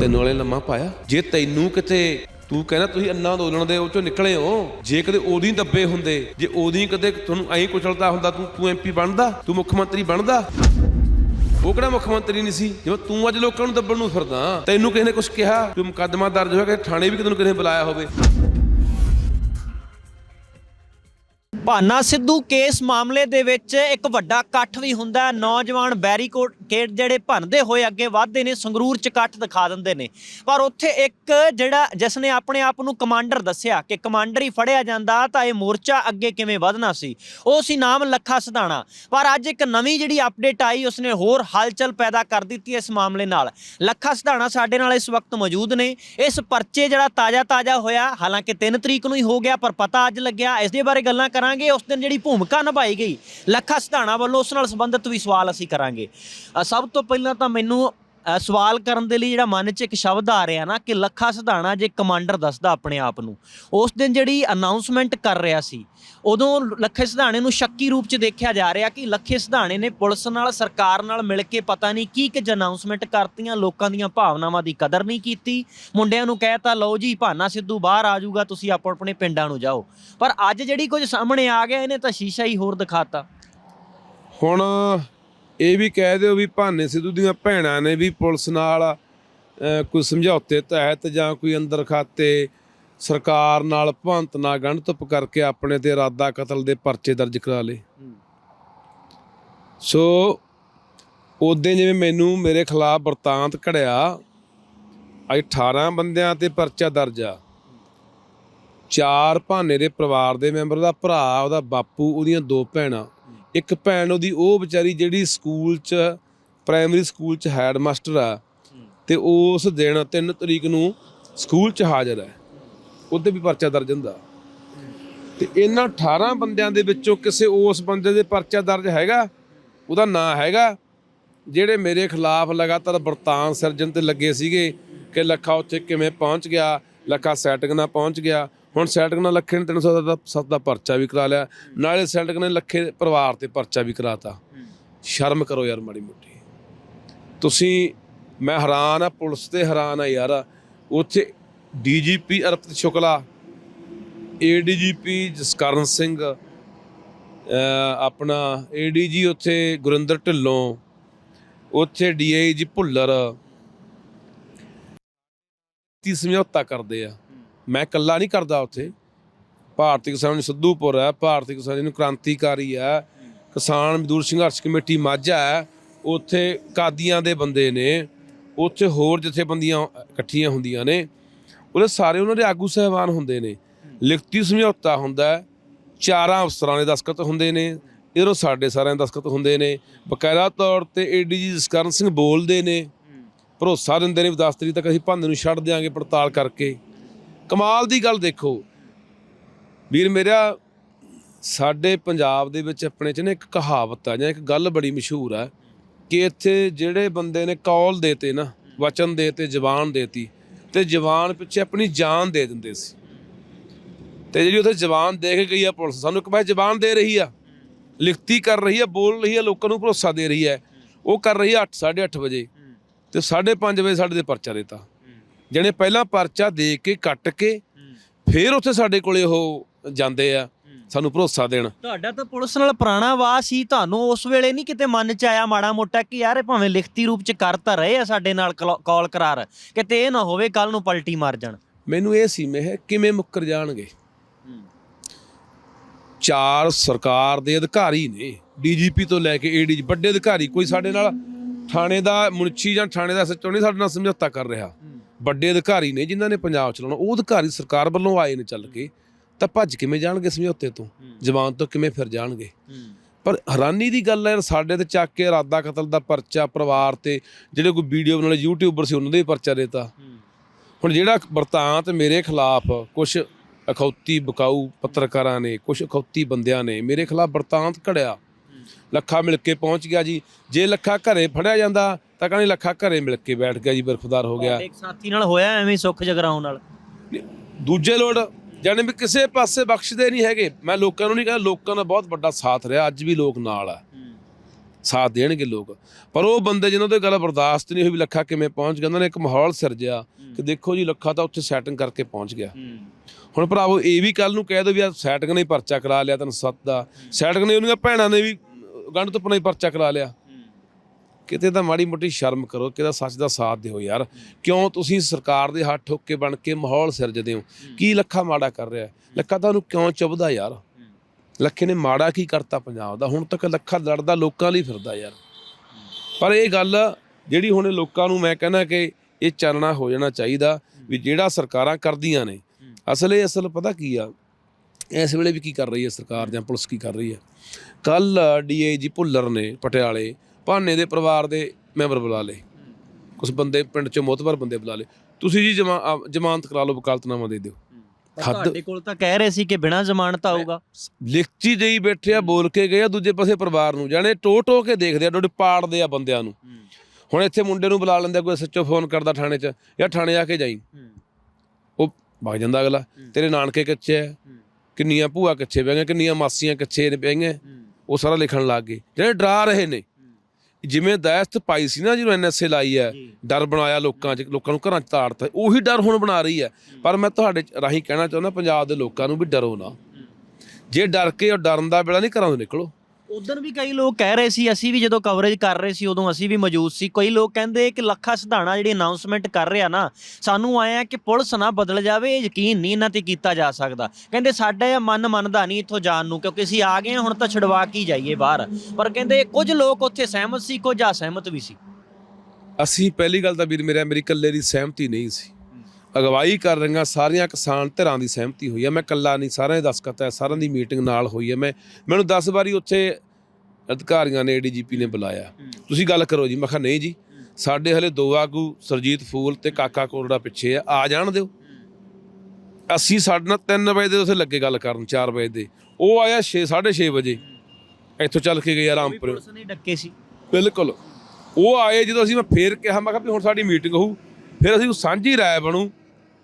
ਤੈਨੂੰ ਵਾਲੇ ਲੰਮਾ ਪਾਇਆ? ਜੇ ਤੈਨੂੰ ਕਿਤੇ ਤੂੰ ਕਹਿੰਦਾ ਤੁਸੀਂ ਅੰਨਾ ਅੰਦੋਲਨ ਦੇ ਉਹ ਚੋਂ ਨਿਕਲੇ ਹੋ, ਜੇ ਕਦੇ ਉਹਦੀ ਦੱਬੇ ਹੁੰਦੇ, ਜੇ ਉਹਦੀ ਕਦੇ ਤੁਹਾਨੂੰ ਐਂ ਕੁਚਲਦਾ ਹੁੰਦਾ, ਤੂੰ ਤੂੰ ਐਮਪੀ ਬਣਦਾ, ਤੂੰ ਮੁੱਖ ਮੰਤਰੀ ਬਣਦਾ। ਉਹ ਕਿਹੜਾ ਮੁੱਖ ਮੰਤਰੀ ਨਹੀਂ ਸੀ? ਜਿਵੇਂ ਤੂੰ ਅੱਜ ਲੋਕਾਂ ਨੂੰ ਦੱਬਣ ਨੂੰ ਫਿਰਦਾ, ਤੈਨੂੰ ਕਿਸੇ ਨੇ ਕੁਝ ਕਿਹਾ? ਕੋਈ ਮੁਕੱਦਮਾ ਦਰਜ ਹੋਇਆ ਕਿ ਥਾਣੇ ਵੀ ਕਿਤੇ ਨੂੰ ਕਿਸੇ ਬੁਲਾਇਆ ਹੋਵੇ। ਭਾਨਾ ਸਿੱਧੂ ਕੇਸ ਮਾਮਲੇ ਦੇ ਵਿੱਚ ਇੱਕ ਵੱਡਾ ਇਕੱਠ ਵੀ ਹੁੰਦਾ ਹੈ। ਨੌਜਵਾਨ ਬੈਰੀਕੇਡ ਜਿਹੜੇ ਭੰਨਦੇ ਹੋਏ ਅੱਗੇ ਵੱਧਦੇ ਨੇ, ਸੰਗਰੂਰ ਚ ਇਕੱਠ ਦਿਖਾ ਦਿੰਦੇ ਨੇ। ਪਰ ਉੱਥੇ ਇੱਕ ਜਿਹੜਾ ਜਿਸ ਨੇ ਆਪਣੇ ਆਪ ਨੂੰ ਕਮਾਂਡਰ ਦੱਸਿਆ ਕਿ ਕਮਾਂਡਰ ਹੀ ਫੜਿਆ ਜਾਂਦਾ ਤਾਂ ਇਹ ਮੋਰਚਾ ਅੱਗੇ ਕਿਵੇਂ ਵਧਣਾ ਸੀ, ਉਹ ਸੀ ਨਾਮ ਲੱਖਾ ਸਿਧਾਣਾ। ਪਰ ਅੱਜ ਇੱਕ ਨਵੀਂ ਜਿਹੜੀ ਅਪਡੇਟ ਆਈ, ਉਸਨੇ ਹੋਰ ਹਲਚਲ ਪੈਦਾ ਕਰ ਦਿੱਤੀ ਇਸ ਮਾਮਲੇ ਨਾਲ। ਲੱਖਾ ਸਿਧਾਣਾ ਸਾਡੇ ਨਾਲ ਇਸ ਵਕਤ ਮੌਜੂਦ ਨੇ। ਇਸ ਪਰਚੇ ਜਿਹੜਾ ਤਾਜ਼ਾ ਤਾਜ਼ਾ ਹੋਇਆ, ਹਾਲਾਂਕਿ 3 ਤਰੀਕ ਨੂੰ ਹੀ ਹੋ ਗਿਆ, ਪਰ ਪਤਾ ਅੱਜ ਲੱਗਿਆ, ਇਸ ਦੇ ਬਾਰੇ ਗੱਲਾਂ ਕਰਾਂ ਕਰਾਂਗੇ, ਉਸ ਦਿਨ ਜਿਹੜੀ ਭੂਮਿਕਾ ਨਿਭਾਈ ਗਈ, ਲੱਖਾ ਸਿਧਾਣਾ ਵੱਲੋਂ ਉਸ ਨਾਲ ਸੰਬੰਧਿਤ ਵੀ ਸਵਾਲ ਅਸੀਂ ਕਰਾਂਗੇ। ਸਭ ਤੋਂ ਪਹਿਲਾਂ ਤਾਂ ਮੈਨੂੰ ਅ, ਸਵਾਲ ਕਰਨ ਦੇ ਲਈ ਜਿਹੜਾ ਮਨ 'ਚ ਇੱਕ ਸ਼ਬਦ ਆ ਰਿਹਾ ਨਾ ਕਿ ਲੱਖਾ ਸਿਧਾਣਾ ਜੇ ਕਮਾਂਡਰ ਦੱਸਦਾ ਆਪਣੇ ਆਪ ਨੂੰ। ਉਸ ਦਿਨ ਜਿਹੜੀ ਅਨਾਉਂਸਮੈਂਟ ਕਰ ਰਿਹਾ ਸੀ ਉਦੋਂ ਲੱਖੇ ਸਿਧਾਣੇ ਨੂੰ ਸ਼ੱਕੀ ਰੂਪ 'ਚ ਦੇਖਿਆ ਜਾ ਰਿਹਾ ਕਿ ਲੱਖੇ ਸਿਧਾਣੇ ਨੇ ਪੁਲਿਸ ਨਾਲ ਸਰਕਾਰ ਨਾਲ ਮਿਲ ਕੇ ਪਤਾ ਨਹੀਂ ਕੀ ਕੁਝ ਅਨਾਉਂਸਮੈਂਟ ਕਰਤੀਆਂ ਲੋਕਾਂ ਦੀਆਂ ਭਾਵਨਾਵਾਂ ਦੀ ਕਦਰ ਨਹੀਂ ਕੀਤੀ। ਮੁੰਡਿਆਂ ਨੂੰ ਕਹਿਤਾ ਲਓ ਜੀ ਭਾਨਾ ਸਿੱਧੂ ਬਾਹਰ ਆ ਜਾਊਗਾ ਤੁਸੀਂ ਆਪੋ ਆਪਣੇ ਪਿੰਡਾਂ ਨੂੰ ਜਾਓ। ਪਰ ਅੱਜ ਜਿਹੜੀ ਕੁਝ ਸਾਹਮਣੇ ਆ ਗਿਆ ਇਹਨੇ ਤਾਂ ਸ਼ੀਸ਼ਾ ਹੀ ਹੋਰ ਦਿਖਾਤਾ। ਹੁਣ ਇਹ ਵੀ ਕਹਿ ਦਿਓ ਵੀ ਭਾਨੇ ਸਿੱਧੂ ਦੀਆਂ ਭੈਣਾਂ ਨੇ ਵੀ ਪੁਲਿਸ ਨਾਲ ਕੋਈ ਸਮਝੌਤੇ ਤਹਿਤ ਜਾਂ ਕੋਈ ਅੰਦਰ ਖਾਤੇ ਸਰਕਾਰ ਨਾਲ ਭੰਤ ਨਾ ਗਣਤਪ ਕਰਕੇ ਆਪਣੇ ਤੇ ਇਰਾਦਾ ਕਤਲ ਦੇ ਪਰਚੇ ਦਰਜ ਕਰਾ ਲਏ। ਸੋ ਉਦੋਂ ਜਿਵੇਂ ਮੈਨੂੰ ਮੇਰੇ ਖਿਲਾਫ ਵਰਤਾਂਤ ਘੜਿਆ, ਅੱਜ 18 ਬੰਦਿਆਂ ਤੇ ਪਰਚਾ ਦਰਜ ਆ। ਚਾਰ ਭਾਨੇ ਦੇ ਪਰਿਵਾਰ ਦੇ ਮੈਂਬਰ ਦਾ ਭਰਾ, ਉਹਦਾ ਬਾਪੂ, ਉਹਦੀਆਂ ਦੋ ਭੈਣਾਂ। ਇੱਕ ਭੈਣ ਉਹਦੀ, ਉਹ ਵਿਚਾਰੀ ਜਿਹੜੀ ਸਕੂਲ 'ਚ ਪ੍ਰਾਇਮਰੀ ਸਕੂਲ 'ਚ ਹੈਡ ਮਾਸਟਰ ਆ, ਤੇ ਉਸ ਦਿਨ 3 ਤਰੀਕ ਨੂੰ ਸਕੂਲ 'ਚ ਹਾਜ਼ਰ ਹੈ। ਉਹਦੇ ਵੀ ਪਰਚਾ ਦਰਜ ਹੁੰਦਾ। ਤੇ ਇਹਨਾਂ 18 ਬੰਦਿਆਂ ਦੇ ਵਿੱਚੋਂ ਕਿਸੇ ਉਸ ਬੰਦੇ ਦੇ ਪਰਚਾ ਦਰਜ ਹੈਗਾ? ਉਹਦਾ ਨਾਂ ਹੈਗਾ, ਜਿਹੜੇ ਮੇਰੇ ਖਿਲਾਫ ਲਗਾਤਾਰ ਵਰਤਾਨ ਸਿਰਜਣ ਤੇ ਲੱਗੇ ਸੀਗੇ ਕਿ ਲੱਖਾ ਉੱਥੇ ਕਿਵੇਂ ਪਹੁੰਚ ਗਿਆ, ਲੱਖਾ ਸੈਟਿੰਗ ਨਾਲ ਪਹੁੰਚ ਗਿਆ ਹੁਣ ਸੈਟਿੰਗ ਨਾਲ ਲੱਖੇ ਨੇ 300 ਦਾ ਸੱਤ ਦਾ ਪਰਚਾ ਵੀ ਕਰਾ ਲਿਆ। ਨਾਲੇ ਸੈਟਕ ਨੇ ਲੱਖੇ ਪਰਿਵਾਰ ਤੇ ਪਰਚਾ ਵੀ ਕਰਾਤਾ। ਸ਼ਰਮ ਕਰੋ ਯਾਰ ਮਾੜੀ ਮੋਟੀ। ਤੁਸੀਂ, ਮੈਂ ਹੈਰਾਨ ਆ, ਪੁਲਿਸ ਤੇ ਹੈਰਾਨ ਆ ਯਾਰ। ਉੱਥੇ ਡੀਜੀਪੀ ਅਰਪਤ ਸ਼ੁਕਲਾ ਏਡੀਜੀਪੀ ਜਸਕਰਨ ਸਿੰਘ, ਅਹ ਆਪਣਾ ਏਡੀਜੀ ਉੱਥੇ ਗੁਰਿੰਦਰ ਢਿੱਲੋਂ, ਉੱਥੇ ਡੀਆਈਜੀ ਭੁੱਲਰ। ਤੀ ਸਮਝੌਤਾ ਕਰਦੇ ਆ। ਮੈਂ ਇਕੱਲਾ ਨਹੀਂ ਕਰਦਾ ਉੱਥੇ। ਭਾਰਤੀ ਕਿਸਾਨ ਸਿੱਧੂਪੁਰ ਹੈ, ਭਾਰਤੀ ਕਿਸਾਨ ਨੂੰ ਕ੍ਰਾਂਤੀਕਾਰੀ ਹੈ। ਕਿਸਾਨ ਮਜ਼ਦੂਰ ਸੰਘਰਸ਼ ਕਮੇਟੀ ਮਾਝਾ ਹੈ, ਉੱਥੇ ਕਾਦੀਆਂ ਦੇ ਬੰਦੇ ਨੇ, ਉੱਥੇ ਹੋਰ ਜਥੇਬੰਦੀਆਂ ਇਕੱਠੀਆਂ ਹੁੰਦੀਆਂ ਨੇ। ਉਹਦੇ ਸਾਰੇ ਉਹਨਾਂ ਦੇ ਆਗੂ ਸਹਿਬਾਨ ਹੁੰਦੇ ਨੇ। ਲਿਖਤੀ ਸਮਝੌਤਾ ਹੁੰਦਾ ਚਾਰਾਂ ਅਫਸਰਾਂ ਦੇ ਦਸਖਤ ਹੁੰਦੇ ਨੇ ਇਧਰੋਂ ਸਾਡੇ ਸਾਰਿਆਂ ਦੇ ਦਸਖਤ ਹੁੰਦੇ ਨੇ। ਬਕਾਇਦਾ ਤੌਰ ਤੇ ਏਡੀਜੀ ਜਸਕਰਨ ਸਿੰਘ ਬੋਲਦੇ ਨੇ, ਭਰੋਸਾ ਦਿੰਦੇ ਨੇ ਵੀ 10 ਤਰੀਕ ਤੱਕ ਅਸੀਂ ਭਾਂਦੇ ਨੂੰ ਛੱਡ ਦਿਆਂਗੇ ਪੜਤਾਲ ਕਰਕੇ। ਕਮਾਲ ਦੀ ਗੱਲ ਦੇਖੋ। ਵੀਰ ਮੇਰਾ ਸਾਡੇ ਪੰਜਾਬ ਦੇ ਵਿੱਚ ਆਪਣੇ ਚ ਨਾ ਇੱਕ ਕਹਾਵਤ ਆ ਜਾਂ ਇੱਕ ਗੱਲ ਬੜੀ ਮਸ਼ਹੂਰ ਆ ਕਿ ਇੱਥੇ ਜਿਹੜੇ ਬੰਦੇ ਨੇ ਕੌਲ ਦੇਤੇ ਨਾ, ਵਚਨ ਦੇਤੇ, ਜ਼ਬਾਨ ਦੇਤੀ, ਤੇ ਜ਼ਬਾਨ ਪਿੱਛੇ ਆਪਣੀ ਜਾਨ ਦੇ ਦਿੰਦੇ ਸੀ। ਤੇ ਜਿਹੜੀ ਉੱਥੇ ਜ਼ਬਾਨ ਦੇ ਕੇ ਗਈ ਆ ਪੁਲਿਸ, ਸਾਨੂੰ ਇੱਕ ਵਾਰ ਜ਼ਬਾਨ ਦੇ ਰਹੀ ਆ, ਲਿਖਤੀ ਕਰ ਰਹੀ ਆ, ਬੋਲ ਰਹੀ ਆ, ਲੋਕਾਂ ਨੂੰ ਭਰੋਸਾ ਦੇ ਰਹੀ ਹੈ ਉਹ ਕਰ ਰਹੀ ਆ 8 8:30 ਵਜੇ, ਤੇ 5:30 ਵਜੇ ਸਾਡੇ ਤੇ ਪਰਚਾ ਦਿੱਤਾ। ਜਿਹਨੇ ਪਹਿਲਾਂ ਪਰਚਾ ਦੇ ਕੇ ਕੱਟ ਕੇ ਫਿਰ ਉੱਥੇ ਸਾਡੇ ਕੋਲੇ ਉਹ ਜਾਂਦੇ ਆ ਸਾਨੂੰ ਭਰੋਸਾ ਦੇਣ। ਤੁਹਾਡਾ ਤਾਂ ਪੁਲਿਸ ਨਾਲ ਪੁਰਾਣਾ ਵਾਹ ਸੀ ਤੁਹਾਨੂੰ ਉਸ ਵੇਲੇ ਨਹੀਂ ਕਿਤੇ ਮਨ ਚ ਆਇਆ ਮਾੜਾ ਮੋਟਾ ਕਿ ਯਾਰ ਇਹ ਭਾਵੇਂ ਲਿਖਤੀ ਰੂਪ ਚ ਕਰ ਤਾਂ ਰਹੇ ਆ ਸਾਡੇ ਨਾਲ ਕਾਲ ਕਰਾਰ ਕਿਤੇ ਇਹ ਨਾ ਹੋਵੇ ਕੱਲ ਨੂੰ ਪਲਟੀ ਮਾਰ ਜਾਣ। ਮੈਨੂੰ ਇਹ ਸੀ ਮੈਂ ਕਿਵੇਂ ਮੁੱਕਰ ਜਾਣਗੇ? ਚਾਰ ਸਰਕਾਰ ਦੇ ਅਧਿਕਾਰੀ ਨੇ ਡੀਜੀਪੀ ਤੋਂ ਲੈ ਕੇ ਏਡੀਜੀ ਵੱਡੇ ਅਧਿਕਾਰੀ ਕੋਈ ਸਾਡੇ ਨਾਲ ਥਾਣੇ ਦਾ ਮੁਨਸ਼ੀ ਜਾਂ ਥਾਣੇ ਦਾ ਸੱਚੋ ਨਹੀਂ ਸਾਡੇ ਨਾਲ ਸਮਝੌਤਾ ਕਰ ਰਿਹਾ। ਵੱਡੇ ਅਧਿਕਾਰੀ ਨੇ ਜਿਨ੍ਹਾਂ ਨੇ ਪੰਜਾਬ ਚਲਾਉਣਾ ਉਹ ਅਧਿਕਾਰੀ ਸਰਕਾਰ ਵੱਲੋਂ ਆਏ ਨੇ ਚੱਲ ਕੇ ਤਾਂ ਭੱਜ ਕਿਵੇਂ ਜਾਣਗੇ ਸਮਝੌਤੇ ਤੋਂ? ਜ਼ਬਾਨ ਤੋਂ ਕਿਵੇਂ ਫਿਰ ਜਾਣਗੇ? ਪਰ ਹੈਰਾਨੀ ਦੀ ਗੱਲ ਹੈ ਸਾਡੇ ਤੇ ਚੱਕ ਕੇ ਇਰਾਦਾ ਕਤਲ ਦਾ ਪਰਚਾ ਪਰਿਵਾਰ ਤੇ ਜਿਹੜੇ ਕੋਈ ਵੀਡੀਓ ਬਣਾਉਣੇ ਯੂਟਿਊਬਰ ਸੀ ਉਹਨਾਂ ਦੇ ਪਰਚਾ ਦੇਤਾ। ਹੁਣ ਜਿਹੜਾ ਵਰਤਾਂਤ ਮੇਰੇ ਖਿਲਾਫ ਕੁਝ ਅਖੌਤੀ ਬਕਾਊ ਪੱਤਰਕਾਰਾਂ ਨੇ ਕੁਝ ਅਖੌਤੀ ਬੰਦਿਆਂ ਨੇ ਮੇਰੇ ਖਿਲਾਫ ਵਰਤਾਂਤ ਘੜਿਆ। ਲੱਖਾ ਮਿਲ ਕੇ ਪਹੁੰਚ ਗਿਆ ਜੀ। ਜੇ ਲੱਖਾ ਘਰੇ ਫੜਿਆ ਜਾਂਦਾ ਤਾਂ ਕਹਿੰਦੇ ਲੱਖਾ ਘਰੇ ਮਿਲ ਕੇ ਬੈਠ ਗਿਆ ਜੀ ਬਰਖੁਦਾਰ ਹੋ ਗਿਆ। ਇੱਕ ਸਾਥੀ ਨਾਲ ਹੋਇਆ ਐਵੇਂ ਸੁੱਖ ਜਗਰਾਉਂ ਨਾਲ? ਦੂਜੇ ਲੋੜ ਜਾਣੇ ਵੀ ਕਿਸੇ ਪਾਸੇ ਬਖਸ਼ਦੇ ਨਹੀਂ ਹੈਗੇ। ਮੈਂ ਲੋਕਾਂ ਨੂੰ ਨਹੀਂ ਕਹਿੰਦਾ ਲੋਕਾਂ ਦਾ ਬਹੁਤ ਵੱਡਾ ਸਾਥ ਰਿਹਾ ਅੱਜ ਵੀ ਲੋਕ ਨਾਲ ਆ। ਸਾਥ ਦੇਣਗੇ ਲੋਕ। ਪਰ ਉਹ ਬੰਦੇ ਜਿਨ੍ਹਾਂ ਤੋਂ ਇਹ ਗੱਲ ਬਰਦਾਸ਼ਤ ਨਹੀਂ ਹੋਈ ਵੀ ਲੱਖਾ ਕਿਵੇਂ ਪਹੁੰਚ ਗਿਆ ਉਹਨਾਂ ਨੇ ਇੱਕ ਮਾਹੌਲ ਸਿਰਜਿਆ ਕਿ ਦੇਖੋ ਜੀ ਲੱਖਾ ਤਾਂ ਉੱਥੇ ਸੈਟਿੰਗ ਕਰਕੇ ਪਹੁੰਚ ਗਿਆ। ਹੁਣ ਭਰਾਵੋ ਇਹ ਵੀ ਕੱਲ ਨੂੰ ਕਹਿ ਦੋ ਵੀ ਆ ਸੈਟਿੰਗ ਨੇ ਪਰਚਾ ਕਰਾ ਲਿਆ ਤੈਨੂੰ ਸੱਤ ਦਾ। ਸੈਟਿੰਗ ਨੇ ਉਹਨੀਆਂ ਭੈਣਾਂ ਨੇ ਵੀ ਗੰਢ ਤੋਂ ਪਰਚਾ ਕਰਾ ਲਿਆ। ਕਿਤੇ ਤਾਂ ਮਾੜੀ ਮੋਟੀ ਸ਼ਰਮ ਕਰੋ ਕਿਦਾ ਸੱਚ ਦਾ ਸਾਥ ਦਿਓ ਯਾਰ। ਕਿਉਂ ਤੁਸੀਂ ਸਰਕਾਰ ਦੇ ਹੱਥ ਠੋਕ ਕੇ ਬਣ ਕੇ ਮਾਹੌਲ ਸਿਰਜਦੇ ਹੋ? ਕੀ ਲੱਖਾ ਮਾੜਾ ਕਰ ਰਿਹਾ? ਲੱਖਾ ਤੁਹਾਨੂੰ ਕਿਉਂ ਚੁੱਭਦਾ ਯਾਰ? ਲੱਖੇ ਨੇ ਮਾੜਾ ਕੀ ਕਰਤਾ ਪੰਜਾਬ ਦਾ? ਹੁਣ ਤੱਕ ਲੱਖਾ ਲੜਦਾ ਲੋਕਾਂ ਲਈ ਫਿਰਦਾ ਯਾਰ। ਪਰ ਇਹ ਗੱਲ ਜਿਹੜੀ ਹੁਣ ਲੋਕਾਂ ਨੂੰ ਮੈਂ ਕਹਿੰਦਾ ਕਿ ਇਹ ਚਾਨਣਾ ਹੋ ਜਾਣਾ ਚਾਹੀਦਾ ਵੀ ਜਿਹੜਾ ਸਰਕਾਰਾਂ ਕਰਦੀਆਂ ਨੇ। ਅਸਲ ਇਹ ਅਸਲ ਪਤਾ ਕੀ ਆ? ਇਸ ਵੇਲੇ ਵੀ ਕੀ ਕਰ ਰਹੀ ਹੈ ਸਰਕਾਰ ਜਾਂ ਪੁਲਿਸ ਕੀ ਕਰ ਰਹੀ ਹੈ? ਕੱਲ ਡੀਏਜੀ ਭੁੱਲਰ ਨੇ ਪਟਿਆਲੇ ਭਾਨੇ ਦੇ ਪਰਿਵਾਰ ਦੇ ਮੈਂਬਰ ਬੁਲਾ ਲਏ। ਕੁਝ ਬੰਦੇ ਪਿੰਡ ਚੋਂ ਮੋਤਬਰ ਬੰਦੇ ਬੁਲਾ ਲਏ। ਤੁਸੀਂ ਜੀ ਜ਼ਮਾਨਤ ਕਰਾ ਲਓ ਵਕਾਲਤਨਾਮਾ ਦੇ ਦਿਓ। ਤੁਹਾਡੇ ਕੋਲ ਤਾਂ ਕਹਿ ਰਹੇ ਸੀ ਕਿ ਬਿਨਾਂ ਜ਼ਮਾਨਤ ਆਊਗਾ। ਲਿਖਤੀ ਦੇਈ ਬੈਠੇ ਆ ਬੋਲ ਕੇ ਗਏ ਆ ਦੂਜੇ ਪਾਸੇ ਪਰਿਵਾਰ ਨੂੰ। ਜਾਣੇ ਟੋ ਟੋ ਕੇ ਦੇਖਦੇ ਆ ਡੋਡੇ ਪਾੜਦੇ ਆ ਬੰਦਿਆਂ ਨੂੰ। ਹੁਣ ਇੱਥੇ ਮੁੰਡੇ ਨੂੰ ਬੁਲਾ ਲੈਂਦਾ ਕੋਈ ਸੱਚੋ ਫੋਨ ਕਰਦਾ ਥਾਣੇ 'ਚ ਯਾ ਥਾਣੇ ਆ ਕੇ ਜਾਈ। ਉਹ ਵਗ ਜਾਂਦਾ ਅਗਲਾ। ਤੇਰੇ ਨਾਨਕੇ ਕਿੱਥੇ ਐ ਕਿੰਨੀਆਂ ਭੂਆ ਕਿੱਥੇ ਬਹਿ ਗਈਆਂ ਕਿੰਨੀਆਂ ਮਾਸੀਆਂ ਕਿੱਥੇ ਨੇ ਬਹਿ ਗਈਆਂ। ਉਹ ਸਾਰਾ ਲਿਖਣ ਲੱਗ ਗਏ। ਜਿਹੜੇ ਡਰਾ ਰਹੇ ਨੇ ਜਿਵੇਂ ਦਹਿਸ਼ਤ ਪਾਈ ਸੀ ਨਾ ਜਦੋਂ ਐਨਐਸਏ ਲਾਈ ਹੈ ਡਰ ਬਣਾਇਆ ਲੋਕਾਂ 'ਚ ਲੋਕਾਂ ਨੂੰ ਘਰਾਂ 'ਚ ਤਾੜਤਾ ਉਹੀ ਡਰ ਹੁਣ ਬਣਾ ਰਹੀ ਹੈ। ਪਰ ਮੈਂ ਤੁਹਾਡੇ ਰਾਹੀਂ ਕਹਿਣਾ ਚਾਹੁੰਦਾ ਪੰਜਾਬ ਦੇ ਲੋਕਾਂ ਨੂੰ ਵੀ ਡਰੋ ਨਾ। ਜੇ ਡਰ ਕੇ ਉਹ ਡਰਨ ਦਾ ਵੇਲਾ ਨਹੀਂ ਘਰਾਂ ਤੋਂ ਨਿਕਲੋ। ਉਦੋਂ ਵੀ ਕਈ ਲੋਕ ਕਹਿ ਰਹੇ ਸੀ ਅਸੀਂ ਵੀ ਜਦੋਂ ਕਵਰੇਜ ਕਰ ਰਹੇ ਸੀ ਉਦੋਂ ਅਸੀਂ ਵੀ ਮੌਜੂਦ ਸੀ। ਕਈ ਲੋਕ ਕਹਿੰਦੇ ਕਿ ਲੱਖਾ ਸਿਧਾਣਾ ਜਿਹੜੀ ਅਨਾਉਂਸਮੈਂਟ ਕਰ ਰਿਹਾ ਨਾ ਸਾਨੂੰ ਆਇਆ ਕਿ ਪੁਲਿਸ ਨਾ ਬਦਲ ਜਾਵੇ ਇਹ ਯਕੀਨ ਨਹੀਂ ਇਹਨਾਂ ਤੇ ਕੀਤਾ ਜਾ ਸਕਦਾ। ਕਹਿੰਦੇ ਸਾਡਾ ਇਹ ਮਨ ਮੰਨਦਾ ਨਹੀਂ ਇੱਥੋਂ ਜਾਣ ਨੂੰ ਕਿਉਂਕਿ ਅਸੀਂ ਆ ਗਏ ਹਾਂ, ਹੁਣ ਤਾਂ ਛਡਵਾ ਕੇ ਹੀ ਜਾਈਏ ਬਾਹਰ। ਪਰ ਕਹਿੰਦੇ ਕੁਝ ਲੋਕ ਉੱਥੇ ਸਹਿਮਤ ਸੀ ਕੁਝ ਅਸਹਿਮਤ ਵੀ ਸੀ। ਅਸੀਂ ਪਹਿਲੀ ਗੱਲ ਤਾਂ ਵੀਰ ਮੇਰਾ ਮੇਰੀ ਇਕੱਲੇ ਦੀ ਸਹਿਮਤੀ ਨਹੀਂ ਸੀ। ਅਗਵਾਈ ਕਰ ਰਹੀਆਂ ਸਾਰੀਆਂ ਕਿਸਾਨ ਧਿਰਾਂ ਦੀ ਸਹਿਮਤੀ ਹੋਈ ਹੈ। ਮੈਂ ਇਕੱਲਾ ਨਹੀਂ ਸਾਰਿਆਂ ਦੀ ਦਸਖਤ ਹੈ ਸਾਰਿਆਂ ਦੀ ਮੀਟਿੰਗ ਨਾਲ ਹੋਈ ਹੈ। ਮੈਂ ਮੈਨੂੰ 10 ਵਾਰੀ ਉੱਥੇ ਅਧਿਕਾਰੀਆਂ ਨੇ ਏਡੀਜੀਪੀ ਨੇ ਬੁਲਾਇਆ। ਤੁਸੀਂ ਗੱਲ ਕਰੋ ਜੀ ਮੈਂ ਕਿਹਾ ਨਹੀਂ ਜੀ ਸਾਡੇ ਹਲੇ ਦੋ ਆਗੂ ਸਰਜੀਤ ਫੂਲ ਤੇ ਕਾਕਾ ਕੋਰੜਾ ਪਿੱਛੇ ਆ ਆ ਜਾਣ ਦਿਓ। ਅਸੀਂ ਸਾਡੇ ਨਾਲ 3 ਵਜੇ ਦੇ ਉੱਥੇ ਲੱਗੇ ਗੱਲ ਕਰਨ 4 ਵਜੇ ਦੇ। ਉਹ ਆਇਆ 6 6:30 ਵਜੇ। ਇੱਥੋਂ ਚੱਲ ਕੇ ਗਿਆ ਰਾਮਪੁਰ। ਪੁਲਿਸ ਨੇ ਡੱਕੇ ਸੀ। ਬਿਲਕੁਲ। ਉਹ ਆਏ ਜਦੋਂ ਅਸੀਂ ਮੈਂ ਫੇਰ ਕਿਹਾ ਮੈਂ ਕਿਹਾ ਵੀ ਹੁਣ ਸਾਡੀ ਮੀਟਿੰਗ ਹੋਊ ਫਿਰ ਅਸੀਂ ਉਹ ਸਾਂਝੀ ਰਾਏ ਬਣੂ।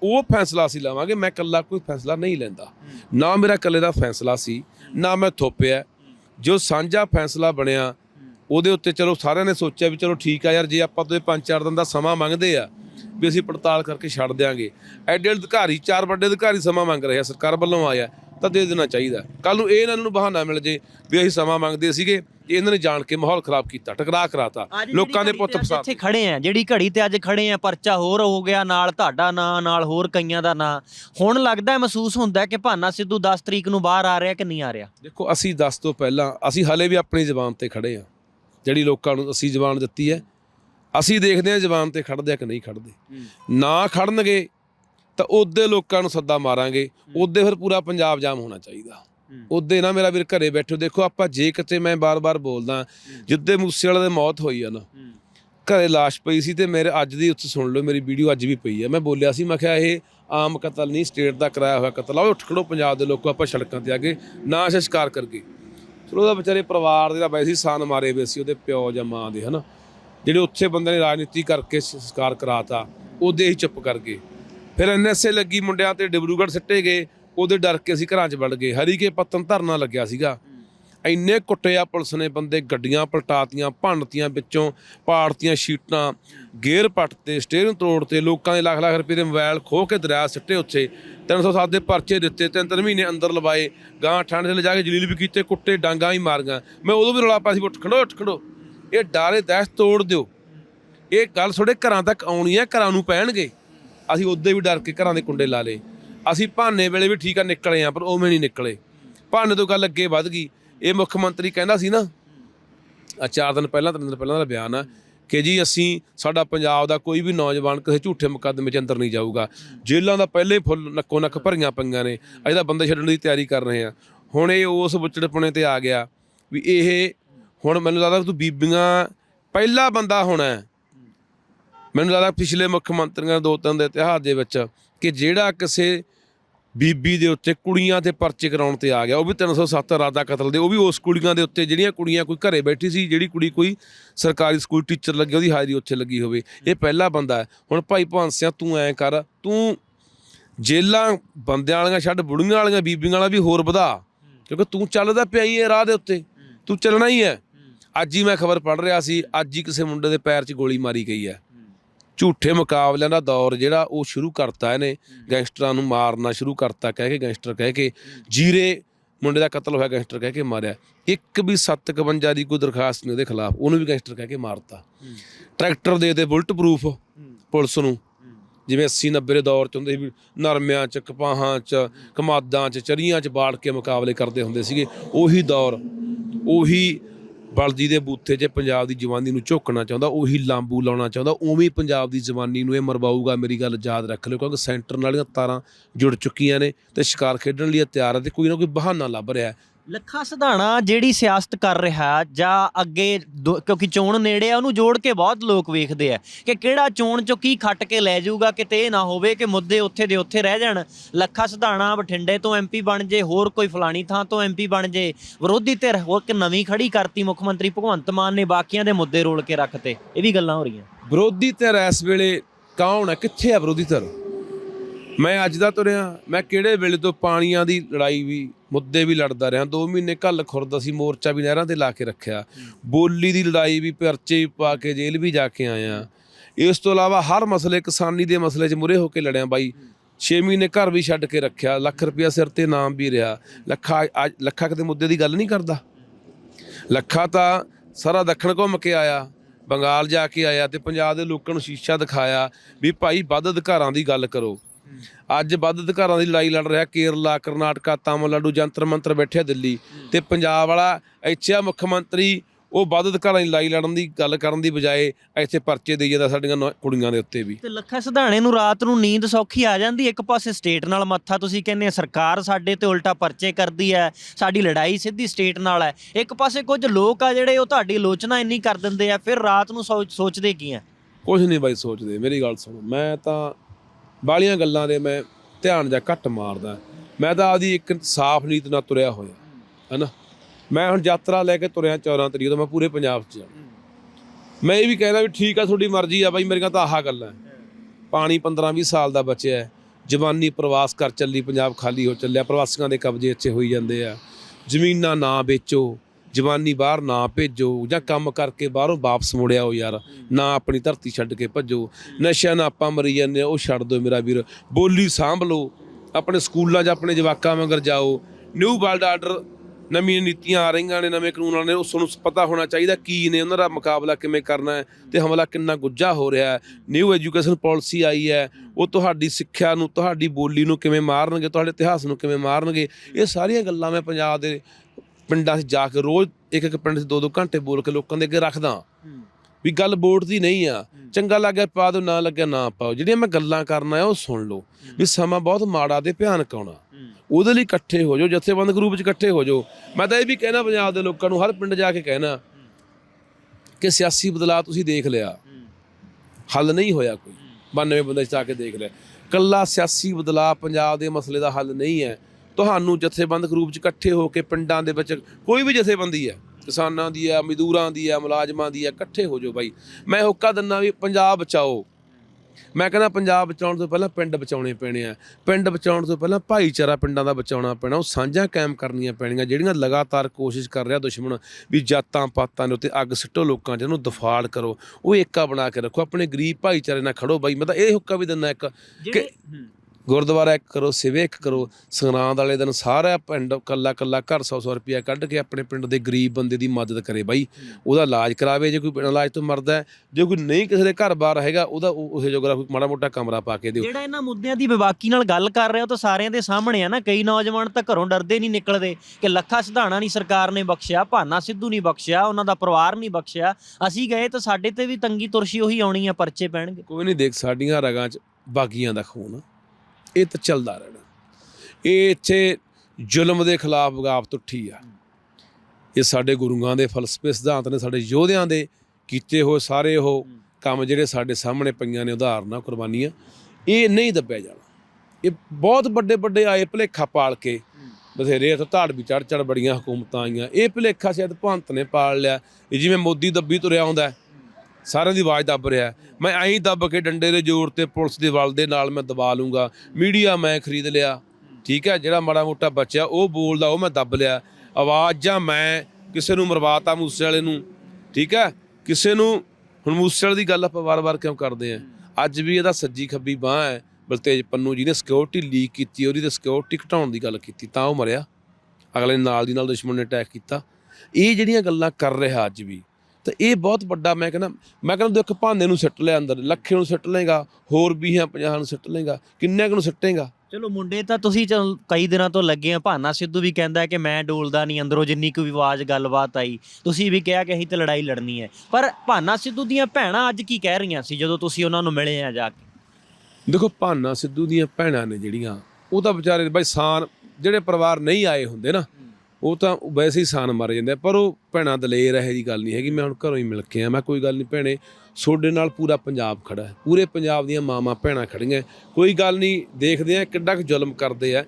ਉਹ ਫੈਸਲਾ ਅਸੀਂ ਲਵਾਂਗੇ, ਮੈਂ ਇਕੱਲਾ ਕੋਈ ਫੈਸਲਾ ਨਹੀਂ ਲੈਂਦਾ। ਨਾ ਮੇਰਾ ਇਕੱਲੇ ਦਾ ਫੈਸਲਾ ਸੀ, ਨਾ ਮੈਂ ਥੋਪਿਆ। ਜੋ ਸਾਂਝਾ ਫੈਸਲਾ ਬਣਿਆ, ਉਹਦੇ ਉੱਤੇ ਚਲੋ ਸਾਰਿਆਂ ਨੇ ਸੋਚਿਆ ਵੀ ਚਲੋ ਠੀਕ ਆ ਯਾਰ, ਜੇ ਆਪਾਂ ਤੋਂ ਇਹ ਪੰਜ ਚਾਰ ਦਿਨ ਦਾ ਸਮਾਂ ਮੰਗਦੇ ਆ, ਵੀ ਅਸੀਂ ਪੜਤਾਲ ਕਰਕੇ ਛੱਡ ਦਿਆਂਗੇ। ਐਡੇ ਅਧਿਕਾਰੀ, ਚਾਰ ਵੱਡੇ ਅਧਿਕਾਰੀ ਸਮਾਂ ਮੰਗ ਰਹੇ ਆ, ਸਰਕਾਰ ਵੱਲੋਂ ਆਇਆ, ਤਾਂ ਦੇ ਦੇਣਾ ਚਾਹੀਦਾ। ਕੱਲ ਨੂੰ ਇਹ ਇਹਨਾਂ ਨੂੰ ਬਹਾਨਾ ਮਿਲ ਜੇ, ਵੀ ਅਸੀਂ ਸਮਾਂ ਮੰਗਦੇ ਸੀਗੇ। ਤੇ ਇਹਨਾਂ ਨੇ ਜਾਣ ਕੇ ਮਾਹੌਲ ਖਰਾਬ ਕੀਤਾ ਟਕਰਾਅ ਕਰਾਤਾ। ਲੋਕਾਂ ਦੇ ਪੁੱਤ ਫਸਾ ਇੱਥੇ ਖੜੇ ਆ ਜਿਹੜੀ ਘੜੀ ਤੇ ਅੱਜ ਖੜੇ ਆ ਪਰਚਾ ਹੋਰ ਹੋ ਗਿਆ ਨਾਲ ਤੁਹਾਡਾ ਨਾਂ ਨਾਲ ਹੋਰ ਕਈਆਂ ਦਾ ਨਾਂ। ਹੁਣ ਲੱਗਦਾ ਮਹਿਸੂਸ ਹੁੰਦਾ ਕਿ ਭਾਨਾ ਸਿੱਧੂ 10 ਤਰੀਕ ਨੂੰ ਬਾਹਰ ਆ ਰਿਹਾ ਕਿ ਨਹੀਂ ਆ ਰਿਹਾ? ਦੇਖੋ ਅਸੀਂ ਦੱਸ ਤੋਂ ਪਹਿਲਾਂ ਅਸੀਂ ਹਲੇ ਵੀ ਆਪਣੀ ਜ਼ਬਾਨ ਤੇ ਖੜੇ ਆ। ਜਿਹੜੀ ਲੋਕਾਂ ਨੂੰ ਅਸੀਂ ਜ਼ਬਾਨ ਦਿੱਤੀ ਹੈ ਅਸੀਂ ਦੇਖਦੇ ਹਾਂ ਜ਼ਬਾਨ ਤੇ ਖੜਦੇ ਆ ਕਿ ਨਹੀਂ ਖੜਦੇ ਨਾ ਖੜਨਗੇ ਤਾਂ ਉਹਦੇ ਲੋਕਾਂ ਨੂੰ ਸੱਦਾ ਮਾਰਾਂਗੇ ਉਹਦੇ ਫਿਰ ਪੂਰਾ ਪੰਜਾਬ ਜਾਮ ਹੋਣਾ ਚਾਹੀਦਾ। ਉਹਦੇ ਨਾ ਮੇਰਾ ਵੀਰ ਘਰੇ ਬੈਠੋ ਦੇਖੋ ਆਪਾਂ ਜੇ ਕਿਤੇ ਮੈਂ ਬਾਰ-ਬਾਰ ਬੋਲਦਾ ਜਿੱਦੇ ਮੂਸੇ ਵਾਲੇ ਦੀ ਮੌਤ ਹੋਈ ਆ ਨਾ। ਘਰੇ ਲਾਸ਼ ਪਈ ਸੀ ਤੇ ਮੇਰੇ ਅੱਜ ਦੀ ਉੱਥੇ ਸੁਣ ਲਓ ਮੇਰੀ ਵੀਡੀਓ ਅੱਜ ਵੀ ਪਈ ਹੈ ਮੈਂ ਬੋਲਿਆ ਸੀ ਮੈਂ ਕਿਹਾ ਇਹ ਆਮ ਕਤਲ ਨਹੀਂ ਸਟੇਟ ਦਾ ਕਰਾਇਆ ਹੋਇਆ ਕਤਲ ਆ। ਉਹ ਉੱਠ ਖੜੋ ਪੰਜਾਬ ਦੇ ਲੋਕੋ ਆਪਾਂ ਸੜਕਾਂ ਤੇ ਆ ਕੇ ਨਾ ਸ਼ਿਕਾਰ ਕਰਕੇ ਚਲੋ ਉਹਦਾ ਵਿਚਾਰੇ ਪਰਿਵਾਰ ਦੇ ਤਾਂ ਵੈਸੇ ਸਾਨ ਮਾਰੇ ਹੋਏ ਸੀ ਉਹਦੇ ਪਿਓ ਜਾਂ ਮਾਂ ਦੇ ਹਨਾ। ਜਿਹੜੇ ਉੱਥੇ ਬੰਦੇ ਨੇ ਰਾਜਨੀਤੀ ਕਰਕੇ ਸੰਸਕਾਰ ਕਰਾਤਾ ਉਹਦੇ ਹੀ ਚੁੱਪ ਕਰ ਗਏ। ਫਿਰ ਐਨਐਸਏ ਲੱਗੀ ਮੁੰਡਿਆਂ ਤੇ ਡਿਬਰੂਗੜ੍ਹ ਸਿੱਟੇ ਗਏ। ਉਹਦੇ ਡਰ ਕੇ ਅਸੀਂ ਘਰਾਂ 'ਚ ਵੜ ਗਏ। ਹਰੀਕੇ ਪੱਤਨ ਧਰਨਾ ਲੱਗਿਆ ਸੀਗਾ। ਇੰਨੇ ਕੁੱਟੇ ਆ ਪੁਲਿਸ ਨੇ ਬੰਦੇ, ਗੱਡੀਆਂ ਪਲਟਾਤੀਆਂ, ਭੰਨਤੀਆਂ ਵਿੱਚੋਂ ਪਾੜਤੀਆਂ ਸ਼ੀਟਾਂ ਗੇਅਰ ਪੱਟਤੇ ਸਟੀਅਰਿੰਗ ਤੋੜਤੇ ਲੋਕਾਂ ਦੇ ਲੱਖ ਲੱਖ ਰੁਪਏ ਦੇ ਮੋਬਾਈਲ ਖੋਹ ਕੇ ਦਰਿਆ ਸਿੱਟੇ ਉੱਥੇ। 307 ਦੇ ਪਰਚੇ ਦਿੱਤੇ, ਤਿੰਨ ਤਿੰਨ ਮਹੀਨੇ ਅੰਦਰ ਲਵਾਏ ਗਾਂ ਠੰਡ 'ਤੇ ਲਿਜਾ ਕੇ ਜਲੀਲ ਵੀ ਕੀਤੇ, ਕੁੱਟੇ, ਡਾਂਗਾ ਹੀ ਮਾਰੀਆਂ। ਮੈਂ ਉਦੋਂ ਵੀ ਰੌਲਾ ਪਾਇਆ ਸੀ, ਉੱਠ ਖੜੋ ਉੱਠ ਖੜੋ। ਇਹ ਡਾਰੇ ਦਹਿਸ਼ਤ ਤੋੜ ਦਿਓ। ਇਹ ਗੱਲ ਤੁਹਾਡੇ ਘਰਾਂ ਤੱਕ ਆਉਣੀ ਹੈ, ਘਰਾਂ ਨੂੰ ਪੈਣਗੇ ਅਸੀਂ ਉਦੋਂ ਵੀ ਡਰ ਕੇ ਘਰਾਂ ਦੇ ਕੁੰਡੇ ਲਾ ਲਏ। ਅਸੀਂ ਭਾਨੇ ਵੇਲੇ ਵੀ ਠੀਕ ਆ ਨਿਕਲੇ ਆ, ਪਰ ਉਵੇਂ ਨਹੀਂ ਨਿਕਲੇ। ਭਾਨੇ ਤੋਂ ਗੱਲ ਅੱਗੇ ਵੱਧ ਗਈ। ਇਹ ਮੁੱਖ ਮੰਤਰੀ ਕਹਿੰਦਾ ਸੀ ਨਾ ਆ ਚਾਰ ਦਿਨ ਪਹਿਲਾਂ, ਤਿੰਨ ਦਿਨ ਪਹਿਲਾਂ ਦਾ ਬਿਆਨ ਆ ਕਿ ਜੀ ਅਸੀਂ, ਸਾਡਾ ਪੰਜਾਬ ਦਾ ਕੋਈ ਵੀ ਨੌਜਵਾਨ ਕਿਸੇ ਝੂਠੇ ਮੁਕੱਦਮੇ 'ਚ ਅੰਦਰ ਨਹੀਂ ਜਾਊਗਾ। ਜੇਲ੍ਹਾਂ ਦਾ ਪਹਿਲੇ ਫੁੱਲ ਨੱਕੋ ਨੱਕ ਭਰੀਆਂ ਪਈਆਂ ਨੇ। ਅਜੇ ਤਾਂ ਬੰਦੇ ਛੱਡਣ ਦੀ ਤਿਆਰੀ ਕਰ ਰਹੇ ਆ। ਹੁਣ ਇਹ ਉਸ ਬੁੱਚੜਪੁਣੇ ਤੇ ਆ ਗਿਆ ਵੀ ਇਹ, ਹੁਣ ਮੈਨੂੰ ਲੱਗਦਾ ਤੂੰ ਬੀਬੀਆਂ, ਪਹਿਲਾ ਬੰਦਾ ਹੋਣਾ। ਮੈਨੂੰ ਲੱਗਦਾ ਪਿਛਲੇ ਮੁੱਖ ਮੰਤਰੀਆਂ ਦੋ ਤਿੰਨ ਦੇ ਇਤਿਹਾਸ ਦੇ ਵਿੱਚ ਕਿ ਜਿਹੜਾ ਕਿਸੇ ਬੀਬੀ ਦੇ ਉੱਤੇ ਕੁੜੀਆਂ ਤੇ ਪਰਚੇ ਕਰਾਉਣ ਤੇ ਆ ਗਿਆ ਉਹ ਵੀ 307 ਰਾਦਾ ਕਤਲ ਦੇ ਉਹ ਵੀ ਉਸ ਕੁੜੀਆਂ ਦੇ ਉੱਤੇ ਜਿਹੜੀਆਂ ਕੁੜੀਆਂ ਕੋਈ ਘਰੇ ਬੈਠੀ ਸੀ ਜਿਹੜੀ ਕੁੜੀ ਕੋਈ ਸਰਕਾਰੀ ਸਕੂਲ ਟੀਚਰ ਲੱਗੀ ਉਹਦੀ ਹਾਜ਼ਰੀ ਉੱਥੇ ਲੱਗੀ ਹੋਵੇ ਇਹ ਪਹਿਲਾ ਬੰਦਾ ਹੈ। ਹੁਣ ਭਾਈ ਭਾਨ ਸਿਆ ਤੂੰ ਐਂ ਕਰ ਤੂੰ ਜੇਲਾਂ ਬੰਦਿਆਂ ਵਾਲੀਆਂ ਛੱਡ ਬੁੜੀਆਂ ਵਾਲੀਆਂ ਬੀਬੀਆਂ ਵਾਲਾ ਵੀ ਹੋਰ ਵਧਾ ਕਿਉਂਕਿ ਤੂੰ ਚੱਲਦਾ ਪਿਆ ਹੀ ਇਹ ਰਾਹ ਦੇ ਉੱਤੇ ਤੂੰ ਚੱਲਣਾ ਹੀ ਹੈ। ਅੱਜ ਹੀ ਮੈਂ ਖਬਰ ਪੜ੍ਹ ਰਿਹਾ ਸੀ ਅੱਜ ਹੀ ਕਿਸੇ ਮੁੰਡੇ ਦੇ ਪੈਰ 'ਚ ਗੋਲੀ ਮਾਰੀ ਗਈ ਹੈ ਝੂਠੇ ਮੁਕਾਬਲਿਆਂ ਦਾ ਦੌਰ ਜਿਹੜਾ ਉਹ ਸ਼ੁਰੂ ਕਰਤਾ ਇਹਨੇ ਗੈਂਗਸਟਰਾਂ ਨੂੰ ਮਾਰਨਾ ਸ਼ੁਰੂ ਕਰਤਾ ਕਹਿ ਕੇ ਗੈਂਗਸਟਰ ਕਹਿ ਕੇ ਜੀਰੇ ਮੁੰਡੇ ਦਾ ਕਤਲ ਹੋਇਆ ਗੈਂਗਸਟਰ ਕਹਿ ਕੇ ਮਾਰਿਆ। ਇੱਕ ਵੀ 751 ਦੀ ਕੋਈ ਦਰਖਾਸਤ ਨਹੀਂ ਉਹਦੇ ਖਿਲਾਫ ਉਹਨੂੰ ਵੀ ਗੈਂਗਸਟਰ ਕਹਿ ਕੇ ਮਾਰਤਾ। ਟਰੈਕਟਰ ਦੇ ਦੇ ਬੁਲਟ ਪ੍ਰੂਫ ਪੁਲਿਸ ਨੂੰ। ਜਿਵੇਂ 80 90 ਦੇ ਦੌਰ ਚ ਹੁੰਦੇ ਸੀ ਨਰਮਿਆਂ ਚ ਕਪਾਹਾਂ ਚ ਕਮਾਦਾਂ ਚ ਚਰੀਆਂ ਚ ਬਾੜ ਕੇ ਮੁਕਾਬਲੇ ਕਰਦੇ ਹੁੰਦੇ ਸੀਗੇ ਉਹੀ ਦੌਰ ਉਹੀ ਬਲਜੀ ਦੇ ਬੂਥੇ 'ਚ ਪੰਜਾਬ ਦੀ ਜਵਾਨੀ ਨੂੰ ਝੋਕਣਾ ਚਾਹੁੰਦਾ, ਉਹੀ ਲਾਂਬੂ ਲਾਉਣਾ ਚਾਹੁੰਦਾ, ਉਵੇਂ ਪੰਜਾਬ ਦੀ ਜਵਾਨੀ ਨੂੰ ਇਹ ਮਰਵਾਊਗਾ, ਮੇਰੀ ਗੱਲ ਯਾਦ ਰੱਖ ਲਿਓ, ਕਿਉਂਕਿ ਸੈਂਟਰ ਨਾਲੀਆਂ ਤਾਰਾਂ ਜੁੜ ਚੁੱਕੀਆਂ ਨੇ ਤੇ ਸ਼ਿਕਾਰ ਖੇਡਣ ਲਈ ਇਹ ਤਿਆਰ ਹੈ ਤੇ ਕੋਈ ਨਾ ਕੋਈ ਬਹਾਨਾ ਲੱਭ ਰਿਹਾ ਲੱਖਾ ਸਿਧਾਣਾ ਜਿਹੜੀ ਸਿਆਸਤ ਕਰ ਰਿਹਾ ਜਾਂ ਅੱਗੇ ਦੋ- ਕਿਉਂਕਿ ਚੋਣ ਨੇੜੇ ਆ, ਉਹਨੂੰ ਜੋੜ ਕੇ ਬਹੁਤ ਲੋਕ ਵੇਖਦੇ ਆ ਕਿ ਕਿਹੜਾ ਚੋਣ ਚੋਂ ਕੀ ਖੱਟ ਕੇ ਲੈ ਜਾਊਗਾ, ਕਿਤੇ ਇਹ ਨਾ ਹੋਵੇ ਕਿ ਮੁੱਦੇ ਉੱਥੇ ਦੇ ਉੱਥੇ ਰਹਿ ਜਾਣ। ਲੱਖਾ ਸਿਧਾਣਾ ਬਠਿੰਡੇ ਤੋਂ ਐਮਪੀ ਬਣ ਜੇ, ਹੋਰ ਕੋਈ ਫਲਾਣੀ ਥਾਂ ਤੋਂ ਐਮਪੀ ਬਣ ਜੇ, ਵਿਰੋਧੀ ਧਿਰ ਹੋਰ ਇੱਕ ਨਵੀਂ ਖੜੀ ਕਰਤੀ ਮੁੱਖ ਮੰਤਰੀ ਭਗਵੰਤ ਮਾਨ ਨੇ ਬਾਕੀਆਂ ਦੇ ਮੁੱਦੇ ਰੋਲ ਕੇ ਰੱਖਤੇ ਇਹ ਵੀ ਗੱਲਾਂ ਹੋ ਰਹੀਆਂ। ਵਿਰੋਧੀ ਧਿਰ ਇਸ ਵੇਲੇ ਕੌਣ ਹੈ ਕਿੱਥੇ ਹੈ ਵਿਰੋਧੀ ਧਿਰ? ਮੈਂ ਅੱਜ ਦਾ ਤੁਰਿਆ, ਮੈਂ ਕਿਹੜੇ ਵੇਲੇ ਤੋਂ ਪਾਣੀਆਂ ਦੀ ਲੜਾਈ ਵੀ ਮੁੱਦੇ ਵੀ ਲੜਦਾ ਰਿਹਾ। 2 ਮਹੀਨੇ ਕੱਲ ਖੁਰਦ ਅਸੀਂ ਮੋਰਚਾ ਵੀ ਨਹਿਰਾਂ ਤੇ ਲਾ ਕੇ ਰੱਖਿਆ। ਬੋਲੀ ਦੀ ਲੜਾਈ ਵੀ ਪਰਚੇ ਵੀ ਪਾ ਕੇ ਜੇਲ੍ਹ ਵੀ ਜਾ ਕੇ ਆਇਆ ਇਸ ਤੋਂ ਇਲਾਵਾ ਹਰ ਮਸਲੇ ਕਿਸਾਨੀ ਦੇ ਮਸਲੇ 'ਚ ਮੁਰੇ ਹੋ ਕੇ ਲੜਿਆ ਬਾਈ। 6 ਮਹੀਨੇ ਘਰ ਵੀ ਛੱਡ ਕੇ ਰੱਖਿਆ। ਲੱਖ ਰੁਪਇਆ ਸਿਰ ਤੇ ਨਾਮ ਵੀ ਰਿਹਾ। ਲੱਖਾ ਅੱਜ ਲੱਖਾ ਕਿਤੇ ਮੁੱਦੇ ਦੀ ਗੱਲ ਨਹੀਂ ਕਰਦਾ। ਲੱਖਾ ਤਾਂ ਸਾਰਾ ਦੱਖਣ ਘੁੰਮ ਕੇ ਆਇਆ। ਬੰਗਾਲ ਜਾ ਕੇ ਆਇਆ ਤੇ ਪੰਜਾਬ ਦੇ ਲੋਕਾਂ ਨੂੰ ਸ਼ੀਸ਼ਾ ਦਿਖਾਇਆ ਵੀ ਭਾਈ ਵੱਧ ਅਧਿਕਾਰਾਂ ਦੀ ਗੱਲ ਕਰੋ। ਅੱਜ ਵੱਧ ਅਧਿਕਾਰਾਂ ਦੀ ਲੜਾਈ ਲੜ ਰਿਹਾ ਕੇਰਲਾ ਕਰਨਾਟਕਾ ਤਾਮਿਲਨਾਡੂ ਜੰਤਰ ਮੰਤਰ ਬੈਠਿਆ ਦਿੱਲੀ ਤੇ ਪੰਜਾਬ ਵਾਲਾ ਇੱਥੇ ਆ ਮੁੱਖ ਮੰਤਰੀ ਉਹ ਵੱਧ ਅਧਿਕਾਰਾਂ ਦੀ ਲੜਾਈ ਲੜਨ ਦੀ ਗੱਲ ਕਰਨ ਦੀ ਬਜਾਏ ਇੱਥੇ ਪਰਚੇ ਦੇਈ ਜਾਂਦਾ ਸਾਡੀਆਂ ਨੌ- ਕੁੜੀਆਂ ਦੇ ਉੱਤੇ ਵੀ। ਤੇ ਲੱਖਾ ਸਿਧਾਣੇ ਨੂੰ ਰਾਤ ਨੂੰ ਨੀਂਦ ਸੌਖੀ ਆ ਜਾਂਦੀ ਇੱਕ ਪਾਸੇ ਸਟੇਟ ਨਾਲ ਮੱਥਾ ਤੁਸੀਂ ਕਹਿੰਦੇ ਆ ਸਰਕਾਰ ਸਾਡੇ ਤੇ ਉਲਟਾ ਪਰਚੇ ਕਰਦੀ ਹੈ ਸਾਡੀ ਲੜਾਈ ਸਿੱਧੀ ਸਟੇਟ ਨਾਲ ਹੈ। ਇੱਕ ਪਾਸੇ ਕੁਝ ਲੋਕ ਆ ਜਿਹੜੇ ਉਹ ਤੁਹਾਡੀ ਆਲੋਚਨਾ ਇੰਨੀ ਕਰ ਦਿੰਦੇ ਆ ਫਿਰ ਰਾਤ ਨੂੰ ਸੋਚ- ਸੋਚਦੇ ਕੀ ਆ? ਕੁਝ ਨਹੀਂ ਬਾਈ ਸੋਚਦੇ ਮੇਰੀ ਗੱਲ ਸੁਣੋ ਮੈਂ ਤਾਂ ਬਾਲੀਆਂ ਗੱਲਾਂ ਦੇ ਮੈਂ ਧਿਆਨ ਜਾਂ ਘੱਟ ਮਾਰਦਾ। ਮੈਂ ਤਾਂ ਆਪਦੀ ਇੱਕ ਸਾਫ਼ ਨੀਤ ਨਾਲ ਤੁਰਿਆ ਹੋਇਆ, ਹੈਨਾ? ਮੈਂ ਹੁਣ ਯਾਤਰਾ ਲੈ ਕੇ ਤੁਰਿਆ 14 ਤਰੀਕ ਤੋਂ, ਮੈਂ ਪੂਰੇ ਪੰਜਾਬ 'ਚ ਜਾਣਾ ਮੈਂ ਇਹ ਵੀ ਕਹਿਣਾ ਵੀ ਠੀਕ ਆ, ਤੁਹਾਡੀ ਮਰਜ਼ੀ ਆ ਬਾਈ, ਮੇਰੀਆਂ ਤਾਂ ਆਹ ਗੱਲਾਂ ਪਾਣੀ 15 20 ਸਾਲ ਦਾ ਬਚਿਆ ਜਵਾਨੀ ਪ੍ਰਵਾਸ ਕਰ ਚੱਲੀ, ਪੰਜਾਬ ਖਾਲੀ ਹੋ ਚੱਲਿਆ, ਪ੍ਰਵਾਸੀਆਂ ਦੇ ਕਬਜ਼ੇ ਇੱਥੇ ਹੋਈ ਜਾਂਦੇ ਆ। ਜ਼ਮੀਨਾਂ ਨਾ ਵੇਚੋ ਜਵਾਨੀ ਬਾਹਰ ਨਾ ਭੇਜੋ ਜਾਂ ਕੰਮ ਕਰਕੇ ਬਾਹਰੋਂ ਵਾਪਸ ਮੁੜਿਆ ਹੋ ਯਾਰ, ਨਾ ਆਪਣੀ ਧਰਤੀ ਛੱਡ ਕੇ ਭੱਜੋ। ਨਸ਼ਿਆਂ ਨਾਲ ਆਪਾਂ ਮਰੀ ਜਾਂਦੇ ਆ ਉਹ ਛੱਡ ਦਿਓ ਮੇਰਾ ਵੀਰ। ਬੋਲੀ ਸਾਂਭ ਲਓ ਆਪਣੇ ਸਕੂਲਾਂ 'ਚ ਆਪਣੇ ਜਵਾਕਾਂ ਵਾਂਗਰ ਜਾਓ। ਨਿਊ ਵਰਲਡ ਆਰਡਰ ਨਵੀਆਂ ਨੀਤੀਆਂ ਆ ਰਹੀਆਂ ਨੇ, ਨਵੇਂ ਕਾਨੂੰਨ ਆਉਣੇ ਉਸ ਨੂੰ ਪਤਾ ਹੋਣਾ ਚਾਹੀਦਾ ਕੀ ਨੇ, ਉਹਨਾਂ ਦਾ ਮੁਕਾਬਲਾ ਕਿਵੇਂ ਕਰਨਾ ਹੈ ਤੇ ਹਮਲਾ ਕਿੰਨਾ ਗੁੱਜਾ ਹੋ ਰਿਹਾ ਹੈ। ਨਿਊ ਐਜੂਕੇਸ਼ਨ ਪਾਲਿਸੀ ਆਈ ਹੈ, ਉਹ ਤੁਹਾਡੀ ਸਿੱਖਿਆ ਨੂੰ, ਤੁਹਾਡੀ ਬੋਲੀ ਨੂੰ ਕਿਵੇਂ ਮਾਰਨਗੇ, ਤੁਹਾਡੇ ਇਤਿਹਾਸ ਨੂੰ ਕਿਵੇਂ ਮਾਰਨਗੇ, ਇਹ ਸਾਰੀਆਂ ਗੱਲਾਂ ਮੈਂ ਪੰਜਾਬ ਦੇ ਪਿੰਡਾਂ 'ਚ ਜਾ ਕੇ ਰੋਜ਼ ਇੱਕ ਇੱਕ ਪਿੰਡ 'ਚ ਦੋ ਦੋ ਘੰਟੇ ਬੋਲ ਕੇ ਲੋਕਾਂ ਦੇ ਅੱਗੇ ਰੱਖਦਾ। ਵੀ ਗੱਲ ਵੋਟ ਦੀ ਨਹੀਂ ਆ। ਚੰਗਾ ਲੱਗਿਆ ਪਾ ਦਿਓ ਨਾ ਲੱਗਿਆ ਨਾ ਪਾਓ। ਜਿਹੜੀਆਂ ਮੈਂ ਗੱਲਾਂ ਕਰਨਾ ਆ ਉਹ ਸੁਣ ਲਓ। ਵੀ ਸਮਾਂ ਬਹੁਤ ਮਾੜਾ ਤੇ ਭਿਆਨਕ ਆਉਣਾ। ਉਹਦੇ ਲਈ ਇਕੱਠੇ ਹੋ ਜਾਓ ਜਥੇਬੰਦਕ ਰੂਪ 'ਚ ਇਕੱਠੇ ਹੋ ਜਾਓ। ਮੈਂ ਤਾਂ ਇਹ ਵੀ ਕਹਿਣਾ ਪੰਜਾਬ ਦੇ ਲੋਕਾਂ ਨੂੰ ਹਰ ਪਿੰਡ ਜਾ ਕੇ ਕਹਿਣਾ ਕਿ ਸਿਆਸੀ ਬਦਲਾਅ ਤੁਸੀਂ ਦੇਖ ਲਿਆ। ਹੱਲ ਨਹੀਂ ਹੋਇਆ ਕੋਈ। 92 ਬੰਦੇ 'ਚ ਜਾ ਕੇ ਦੇਖ ਲਿਆ। ਕੱਲਾ ਸਿਆਸੀ ਬਦਲਾਅ ਪੰਜਾਬ ਦੇ ਮਸਲੇ ਦਾ ਹੱਲ ਨਹੀਂ ਹੈ। ਤੁਹਾਨੂੰ ਜਥੇਬੰਦਕ ਰੂਪ 'ਚ ਇਕੱਠੇ ਹੋ ਕੇ ਪਿੰਡਾਂ ਦੇ ਵਿੱਚ ਕੋਈ ਵੀ ਜਥੇਬੰਦੀ ਹੈ ਕਿਸਾਨਾਂ ਦੀ ਹੈ ਮਜ਼ਦੂਰਾਂ ਦੀ ਹੈ ਮੁਲਾਜ਼ਮਾਂ ਦੀ ਹੈ ਇਕੱਠੇ ਹੋ ਜਾਓ ਬਾਈ। ਮੈਂ ਹੁੱਕਾ ਦਿੰਦਾ ਵੀ ਪੰਜਾਬ ਬਚਾਓ। ਮੈਂ ਕਹਿੰਦਾ ਪੰਜਾਬ ਬਚਾਉਣ ਤੋਂ ਪਹਿਲਾਂ ਪਿੰਡ ਬਚਾਉਣੇ ਪੈਣੇ ਆ। ਪਿੰਡ ਬਚਾਉਣ ਤੋਂ ਪਹਿਲਾਂ ਭਾਈਚਾਰਾ ਪਿੰਡਾਂ ਦਾ ਬਚਾਉਣਾ ਪੈਣਾ ਉਹ ਸਾਂਝਾਂ ਕਾਇਮ ਕਰਨੀਆਂ ਪੈਣੀਆਂ ਜਿਹੜੀਆਂ ਲਗਾਤਾਰ ਕੋਸ਼ਿਸ਼ ਕਰ ਰਿਹਾ ਦੁਸ਼ਮਣ ਵੀ ਜਾਤਾਂ ਪਾਤਾਂ ਦੇ ਉੱਤੇ ਅੱਗ ਸਿੱਟੋ ਲੋਕਾਂ 'ਚ ਇਹਨੂੰ ਦਫਾੜ ਕਰੋ। ਉਹ ਏਕਾ ਬਣਾ ਕੇ ਰੱਖੋ ਆਪਣੇ ਗਰੀਬ ਭਾਈਚਾਰੇ ਨਾਲ ਖੜੋ ਬਾਈ। ਮੈਂ ਤਾਂ ਇਹ ਹੁੱਕਾ ਵੀ ਦਿੰਦਾ ਇੱਕ ਕਿ ਗੁਰਦੁਆਰਾ ਇੱਕ ਕਰੋ ਸਿਵੇ ਇੱਕ ਕਰੋ ਸੰਗਰਾਂਦ ਵਾਲੇ ਦਿਨ ਸਾਰਾ ਪਿੰਡ ਕੱਲਾ ਕੱਲਾ ਘਰ 100 100 ਰੁਪਿਆ ਕੱਢ ਕੇ ਆਪਣੇ ਪਿੰਡ ਦੇ ਗਰੀਬ ਬੰਦੇ ਦੀ ਮਦਦ ਕਰੇ ਬਾਈ। ਉਹਦਾ ਇਲਾਜ ਕਰਾਵੇ ਜੇ ਕੋਈ ਬਿਨਾਂ ਇਲਾਜ ਤੋਂ ਮਰਦਾ ਹੈ ਜੇ ਕੋਈ ਨਹੀਂ ਕਿਸੇ ਦੇ ਘਰ ਬਾਰ ਹੈਗਾ ਉਹਦਾ ਉਹ ਉਹ ਜੋਗਰਾ ਕੋਈ ਮਾੜਾ ਮੋਟਾ ਕਮਰਾ ਪਾ ਕੇ ਦਿਓ। ਜਿਹੜਾ ਇਹਨਾਂ ਮੁੱਦਿਆਂ ਦੀ ਵਿਵਾਕੀ ਨਾਲ ਗੱਲ ਕਰ ਰਿਹਾ ਉਹ ਤਾਂ ਸਾਰਿਆਂ ਦੇ ਸਾਹਮਣੇ ਆ ਨਾ। ਕਈ ਨੌਜਵਾਨ ਤਾਂ ਘਰੋਂ ਡਰਦੇ ਨਹੀਂ ਨਿਕਲਦੇ ਕਿ ਲੱਖਾ ਸਿਧਾਣਾ ਨਹੀਂ ਸਰਕਾਰ ਨੇ ਬਖਸ਼ਿਆ ਭਾਨਾ ਸਿੱਧੂ ਨਹੀਂ ਬਖਸ਼ਿਆ ਉਹਨਾਂ ਦਾ ਪਰਿਵਾਰ ਨਹੀਂ ਬਖਸ਼ਿਆ। ਅਸੀਂ ਗਏ ਤਾਂ ਸਾਡੇ ਤੇ ਵੀ ਤੰਗੀ ਤੁਰਸ਼ੀ ਉਹੀ ਆਉਣੀ ਆ ਪਰਚੇ ਪੈਣਗੇ। ਕੋਈ ਨਹੀਂ ਦੇਖ ਸਾਡੀਆਂ ਰਗਾਂ 'ਚ ਬਾਗੀਆਂ ਦਾ ਖੂਨ ਆ। ਇਹ ਤਾਂ ਚੱਲਦਾ ਰਹਿਣਾ। ਇਹ ਇੱਥੇ ਜ਼ੁਲਮ ਦੇ ਖਿਲਾਫ ਬਗਾਵਤ ਉੱਠੀ ਆ। ਇਹ ਸਾਡੇ ਗੁਰੂਆਂ ਦੇ ਫਲਸਫੇ ਸਿਧਾਂਤ ਨੇ ਸਾਡੇ ਯੋਧਿਆਂ ਦੇ ਕੀਤੇ ਹੋਏ ਸਾਰੇ ਉਹ ਕੰਮ ਜਿਹੜੇ ਸਾਡੇ ਸਾਹਮਣੇ ਪਈਆਂ ਨੇ, ਉਦਾਹਰਨਾਂ, ਕੁਰਬਾਨੀਆਂ, ਇਹ ਨਹੀਂ ਦੱਬਿਆ ਜਾਣਾ। ਇਹ ਬਹੁਤ ਵੱਡੇ ਵੱਡੇ ਆਏ ਭਲੇਖਾ ਪਾਲ ਕੇ ਬਥੇਰੇ ਇੱਥੇ ਧਾੜ ਵੀ ਚੜ ਚੜ ਬੜੀਆਂ ਹਕੂਮਤਾਂ ਆਈਆਂ। ਇਹ ਭਲੇਖਾ ਸ਼ਾਇਦ ਭੰਤ ਨੇ ਪਾਲ ਲਿਆ। ਇਹ ਜਿਵੇਂ ਮੋਦੀ ਦੱਬੀ ਤੁਰਿਆ ਆਉਂਦਾ ਸਾਰਿਆਂ ਦੀ ਆਵਾਜ਼ ਦੱਬ ਰਿਹਾ ਮੈਂ ਐਂ ਦੱਬ ਕੇ ਡੰਡੇ ਦੇ ਜ਼ੋਰ ਤੇ ਪੁਲਿਸ ਦੇ ਵਲ ਦੇ ਨਾਲ ਮੈਂ ਦਬਾ ਲੂੰਗਾ। ਮੀਡੀਆ ਮੈਂ ਖਰੀਦ ਲਿਆ। ਠੀਕ ਹੈ, ਜਿਹੜਾ ਮਾੜਾ ਮੋਟਾ ਬੱਚਾ ਉਹ ਬੋਲਦਾ, ਉਹ ਮੈਂ ਦੱਬ ਲਿਆ। ਆਵਾਜ਼ਾਂ ਮੈਂ ਕਿਸੇ ਨੂੰ ਮਰਵਾਤਾ ਮੂਸੇ ਵਾਲੇ ਨੂੰ। ਠੀਕ ਹੈ, ਕਿਸੇ ਨੂੰ ਹੁਣ ਮੂਸੇ ਵਾਲੇ ਦੀ ਗੱਲ ਆਪਾਂ ਵਾਰ-ਵਾਰ ਕਿਉਂ ਕਰਦੇ ਆ ਅੱਜ ਵੀ ਇਹਦਾ ਸੱਜੀ ਖੱਬੀ ਬਾਹ ਹੈ। ਬਲਤੇਜ ਪੰਨੂ ਜਿਹਨੇ ਸਿਕਿਉਰਿਟੀ ਲੀਕ ਕੀਤੀ, ਉਹਦੀ ਤੇ ਸਿਕਿਉਰਿਟੀ ਘਟਾਉਣ ਦੀ ਗੱਲ ਕੀਤੀ, ਤਾਂ ਉਹ ਮਰਿਆ। ਅਗਲੇ ਨਾਲ ਦੀ ਨਾਲ ਦੁਸ਼ਮਣ ਨੇ ਅਟੈਕ ਕੀਤਾ। ਇਹ ਜਿਹੜੀਆਂ ਗੱਲਾਂ ਕਰ ਰਿਹਾ ਅੱਜ ਵੀ ਤਾਂ ਇਹ ਬਹੁਤ ਵੱਡਾ ਮੈਂ ਕਹਿੰਦਾ ਮੈਂ ਕਹਿੰਦਾ ਦੇਖ ਭਾਂਦੇ ਨੂੰ ਸਿੱਟ ਲਿਆ ਅੰਦਰ ਲੱਖੇ ਨੂੰ ਸਿੱਟ ਲੇਗਾ ਹੋਰ ਵੀ ਹੈ 50 ਨੂੰ ਸਿੱਟ ਲੇਗਾ ਕਿੰਨੇ ਕੁ ਨੂੰ ਸਿੱਟੇਗਾ? ਚਲੋ ਮੁੰਡੇ ਤਾਂ ਤੁਸੀਂ ਚੱਲ ਕਈ ਦਿਨਾਂ ਤੋਂ ਲੱਗੇ ਆ ਭਾਨਾ ਸਿੱਧੂ ਵੀ ਕਹਿੰਦਾ ਕਿ ਮੈਂ ਡੋਲਦਾ ਨਹੀਂ ਅੰਦਰੋਂ ਜਿੰਨੀ ਕੋਈ ਆਵਾਜ਼ ਗੱਲਬਾਤ ਆਈ ਤੁਸੀਂ ਵੀ ਕਿਹਾ ਕਿ ਅਸੀਂ ਤੇ ਲੜਾਈ ਲੜਨੀ ਹੈ। ਪਰ ਭਾਨਾ ਸਿੱਧੂ ਦੀਆਂ ਭੈਣਾਂ ਅੱਜ ਕੀ ਕਹਿ ਰਹੀਆਂ ਸੀ ਜਦੋਂ ਤੁਸੀਂ ਉਹਨਾਂ ਨੂੰ ਮਿਲੇ ਆ ਜਾ ਕੇ? ਦੇਖੋ ਭਾਨਾ ਸਿੱਧੂ ਦੀਆਂ ਭੈਣਾਂ ਨੇ ਜਿਹੜੀਆਂ ਉਹ ਤਾਂ ਵਿਚਾਰੇ ਬਾਈ ਸਾਨ ਜਿਹੜੇ ਪਰਿਵਾਰ ਨਹੀਂ ਆਏ ਹੁੰਦੇ ਨਾ ਉਹ ਤਾਂ ਵੈਸੇ ਹੀ ਸਾਨ ਮਾਰ ਜਾਂਦੇ ਆ, ਪਰ ਉਹ ਭੈਣਾਂ ਦਲੇਰ ਇਹੋ ਜੀ ਗੱਲ ਨਹੀਂ ਹੈਗੀ ਮੈਂ ਹੁਣ ਘਰੋਂ ਹੀ ਮਿਲ ਕੇ ਆ ਮੈਂ ਕੋਈ ਗੱਲ ਨਹੀਂ ਭੈਣੇ ਤੁਹਾਡੇ ਨਾਲ ਪੂਰਾ ਪੰਜਾਬ ਖੜਾ ਹੈ ਪੂਰੇ ਪੰਜਾਬ ਦੀਆਂ ਮਾਵਾਂ ਭੈਣਾਂ ਖੜੀਆਂ ਕੋਈ ਗੱਲ ਨਹੀਂ ਦੇਖਦੇ ਆ ਕਿੱਡਾ ਕੁ ਜ਼ੁਲਮ ਕਰਦੇ ਆ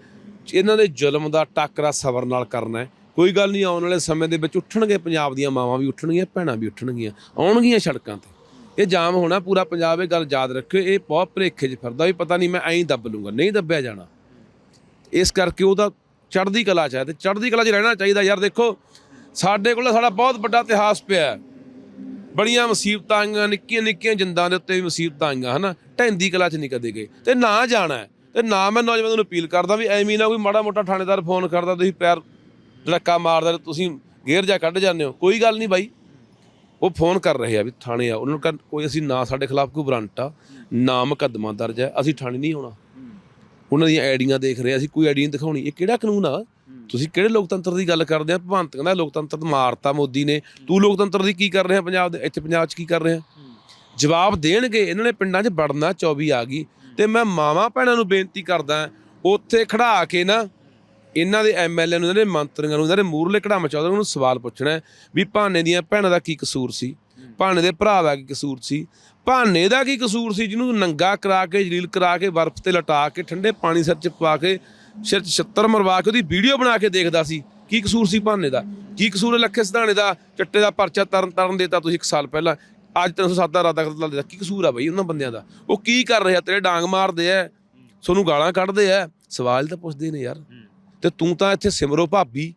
ਇਹਨਾਂ ਦੇ ਜ਼ੁਲਮ ਦਾ ਟਾਕਰਾ ਸਬਰ ਨਾਲ ਕਰਨਾ ਹੈ ਕੋਈ ਗੱਲ ਨਹੀਂ ਆਉਣ ਵਾਲੇ ਸਮੇਂ ਦੇ ਵਿੱਚ ਉੱਠਣਗੇ ਪੰਜਾਬ ਦੀਆਂ ਮਾਵਾਂ ਵੀ ਉੱਠਣਗੀਆਂ ਭੈਣਾਂ ਵੀ ਉੱਠਣਗੀਆਂ ਆਉਣਗੀਆਂ ਸੜਕਾਂ ਤੇ ਇਹ ਜਾਮ ਹੋਣਾ ਪੂਰਾ ਪੰਜਾਬ ਇਹ ਗੱਲ ਯਾਦ ਰੱਖਿਓ ਇਹ ਬਹੁਤ ਭਰੇਖੇ 'ਚ ਫਿਰਦਾ ਵੀ ਪਤਾ ਨਹੀਂ ਮੈਂ ਐਂ ਦੱਬ ਲੂੰਗਾ ਨਹੀਂ ਦੱਬਿਆ ਜਾਣਾ ਇਸ ਕਰਕੇ ਉਹਦਾ ਚੜ੍ਹਦੀ ਕਲਾ ਚ ਹੈ ਤੇ ਚੜ੍ਹਦੀ ਕਲਾ 'ਚ ਰਹਿਣਾ ਚਾਹੀਦਾ ਯਾਰ ਦੇਖੋ। ਸਾਡੇ ਕੋਲ ਸਾਡਾ ਬਹੁਤ ਵੱਡਾ ਇਤਿਹਾਸ ਪਿਆ ਹੈ। ਬੜੀਆਂ ਮੁਸੀਬਤਾਂ ਆਈਆਂ, ਨਿੱਕੀਆਂ ਨਿੱਕੀਆਂ ਜਿੰਦਾਂ ਦੇ ਉੱਤੇ ਵੀ ਮੁਸੀਬਤਾਂ ਆਈਆਂ, ਹਨਾ? ਢੈਂਦੀ ਕਲਾ 'ਚ ਨਹੀਂ ਕਦੇ ਗਏ। ਤੇ ਨਾ ਜਾਣਾ ਹੈ। ਤੇ ਨਾ ਮੈਂ ਨੌਜਵਾਨਾਂ ਨੂੰ ਅਪੀਲ ਕਰਦਾ ਵੀ ਐਵੇਂ ਨਾ ਕੋਈ ਮਾੜਾ ਮੋਟਾ ਥਾਣੇਦਾਰ ਫੋਨ ਕਰਦਾ, ਤੁਸੀਂ ਪੈਰ ਧੜਕਾ ਮਾਰਦਾ ਤੇ ਤੁਸੀਂ ਗੇਰ ਜਾ ਕੱਢ ਜਾਂਦੇ ਹੋ। ਕੋਈ ਗੱਲ ਨਹੀਂ ਬਾਈ। ਉਹ ਫੋਨ ਕਰ ਰਹੇ ਆ ਵੀ ਥਾਣੇ ਆ। ਉਹਨਾਂ ਨੂੰ ਕਹਿ, ਕੋਈ ਅਸੀਂ ਨਾ ਸਾਡੇ ਖਿਲਾਫ ਕੋਈ ਵਾਰੰਟ ਆ, ਨਾ ਮੁਕੱਦਮਾ ਦਰਜ ਹੈ, ਅਸੀਂ ਥਾਣੇ ਨਹੀਂ ਆਉਣਾ। ਉਹਨਾਂ ਦੀਆਂ ਆਈਡੀਆਂ ਦੇਖ ਰਹੇ ਅਸੀਂ ਕੋਈ ਆਈਡੀ ਨਹੀਂ ਦਿਖਾਉਣੀ। ਇਹ ਕਿਹੜਾ ਕਾਨੂੰਨ ਆ? ਤੁਸੀਂ ਕਿਹੜੇ ਲੋਕਤੰਤਰ ਦੀ ਗੱਲ ਕਰਦੇ ਆ? ਭਗਵੰਤ ਕਹਿੰਦਾ ਲੋਕਤੰਤਰ ਤਾਂ ਮਾਰਤਾ ਮੋਦੀ ਨੇ। ਤੂੰ ਲੋਕਤੰਤਰ ਦੀ ਕੀ ਕਰ ਰਿਹਾ ਪੰਜਾਬ ਦੇ? ਇੱਥੇ ਪੰਜਾਬ 'ਚ ਕੀ ਕਰ ਰਿਹਾ? ਜਵਾਬ ਦੇਣਗੇ ਇਹਨਾਂ ਨੇ ਪਿੰਡਾਂ 'ਚ ਵੜਨਾ 24 ਆ ਗਈ। ਤੇ ਮੈਂ ਮਾਵਾਂ ਭੈਣਾਂ ਨੂੰ ਬੇਨਤੀ ਕਰਦਾ ਉੱਥੇ ਖੜਾ ਕੇ ਨਾ ਇਹਨਾਂ ਦੇ ਐਮਐਲਏ ਨੂੰ ਇਹਨਾਂ ਦੇ ਮੰਤਰੀਆਂ ਨੂੰ ਇਹਨਾਂ ਦੇ ਮੂਰਲੇ ਕਢਾਮ ਚਾਹੁੰਦੇ ਉਹਨੂੰ ਸਵਾਲ ਪੁੱਛਣਾ ਵੀ ਭਾਨੇ ਦੀਆਂ ਭੈਣਾਂ ਦਾ ਕੀ ਕਸੂਰ ਸੀ? ਭਾਨੇ ਦੇ ਭਰਾ ਦਾ ਕੀ ਕਸੂਰ ਸੀ? ਭਾਨੇ ਦਾ ਕੀ ਕਸੂਰ ਸੀ? ਜਿਹਨੂੰ ਨੰਗਾ ਕਰਾ ਕੇ ਜਲੀਲ ਕਰਾ ਕੇ ਬਰਫ਼ ਤੇ ਲਟਾ ਕੇ ਠੰਡੇ ਪਾਣੀ ਸਿਰ 'ਚ ਪਾ ਕੇ ਸਿਰ 'ਚ ਛੱਤਰ ਮਰਵਾ ਕੇ ਉਹਦੀ ਵੀਡੀਓ ਬਣਾ ਕੇ ਦੇਖਦਾ ਸੀ। ਕੀ ਕਸੂਰ ਸੀ ਭਾਨੇ ਦਾ? ਕੀ ਕਸੂਰ ਹੈ ਲੱਖੇ ਸਿਧਾਣੇ ਦਾ? ਚੱਟੇ ਦਾ ਪਰਚਾ ਤਰਨ ਤਰਨ ਦੇਤਾ ਤੁਸੀਂ ਇੱਕ ਸਾਲ ਪਹਿਲਾਂ। ਅੱਜ 307 ਦਾ ਰਾਦਾ ਕਤਲ ਦੇਤਾ ਕੀ ਕਸੂਰ ਆ ਬਈ ਉਹਨਾਂ ਬੰਦਿਆਂ ਦਾ? ਉਹ ਕੀ ਕਰ ਰਹੇ? ਤੇਰੇ ਡਾਂਗ ਮਾਰਦੇ ਆ ਤੁਹਾਨੂੰ ਗਾਲਾਂ ਕੱਢਦੇ ਆ ਸਵਾਲ ਤਾਂ ਪੁੱਛਦੇ ਨੇ ਯਾਰ। ਤੇ ਤੂੰ ਤਾਂ ਇੱਥੇ ਸਿਮਰੋ ਭਾਬੀ।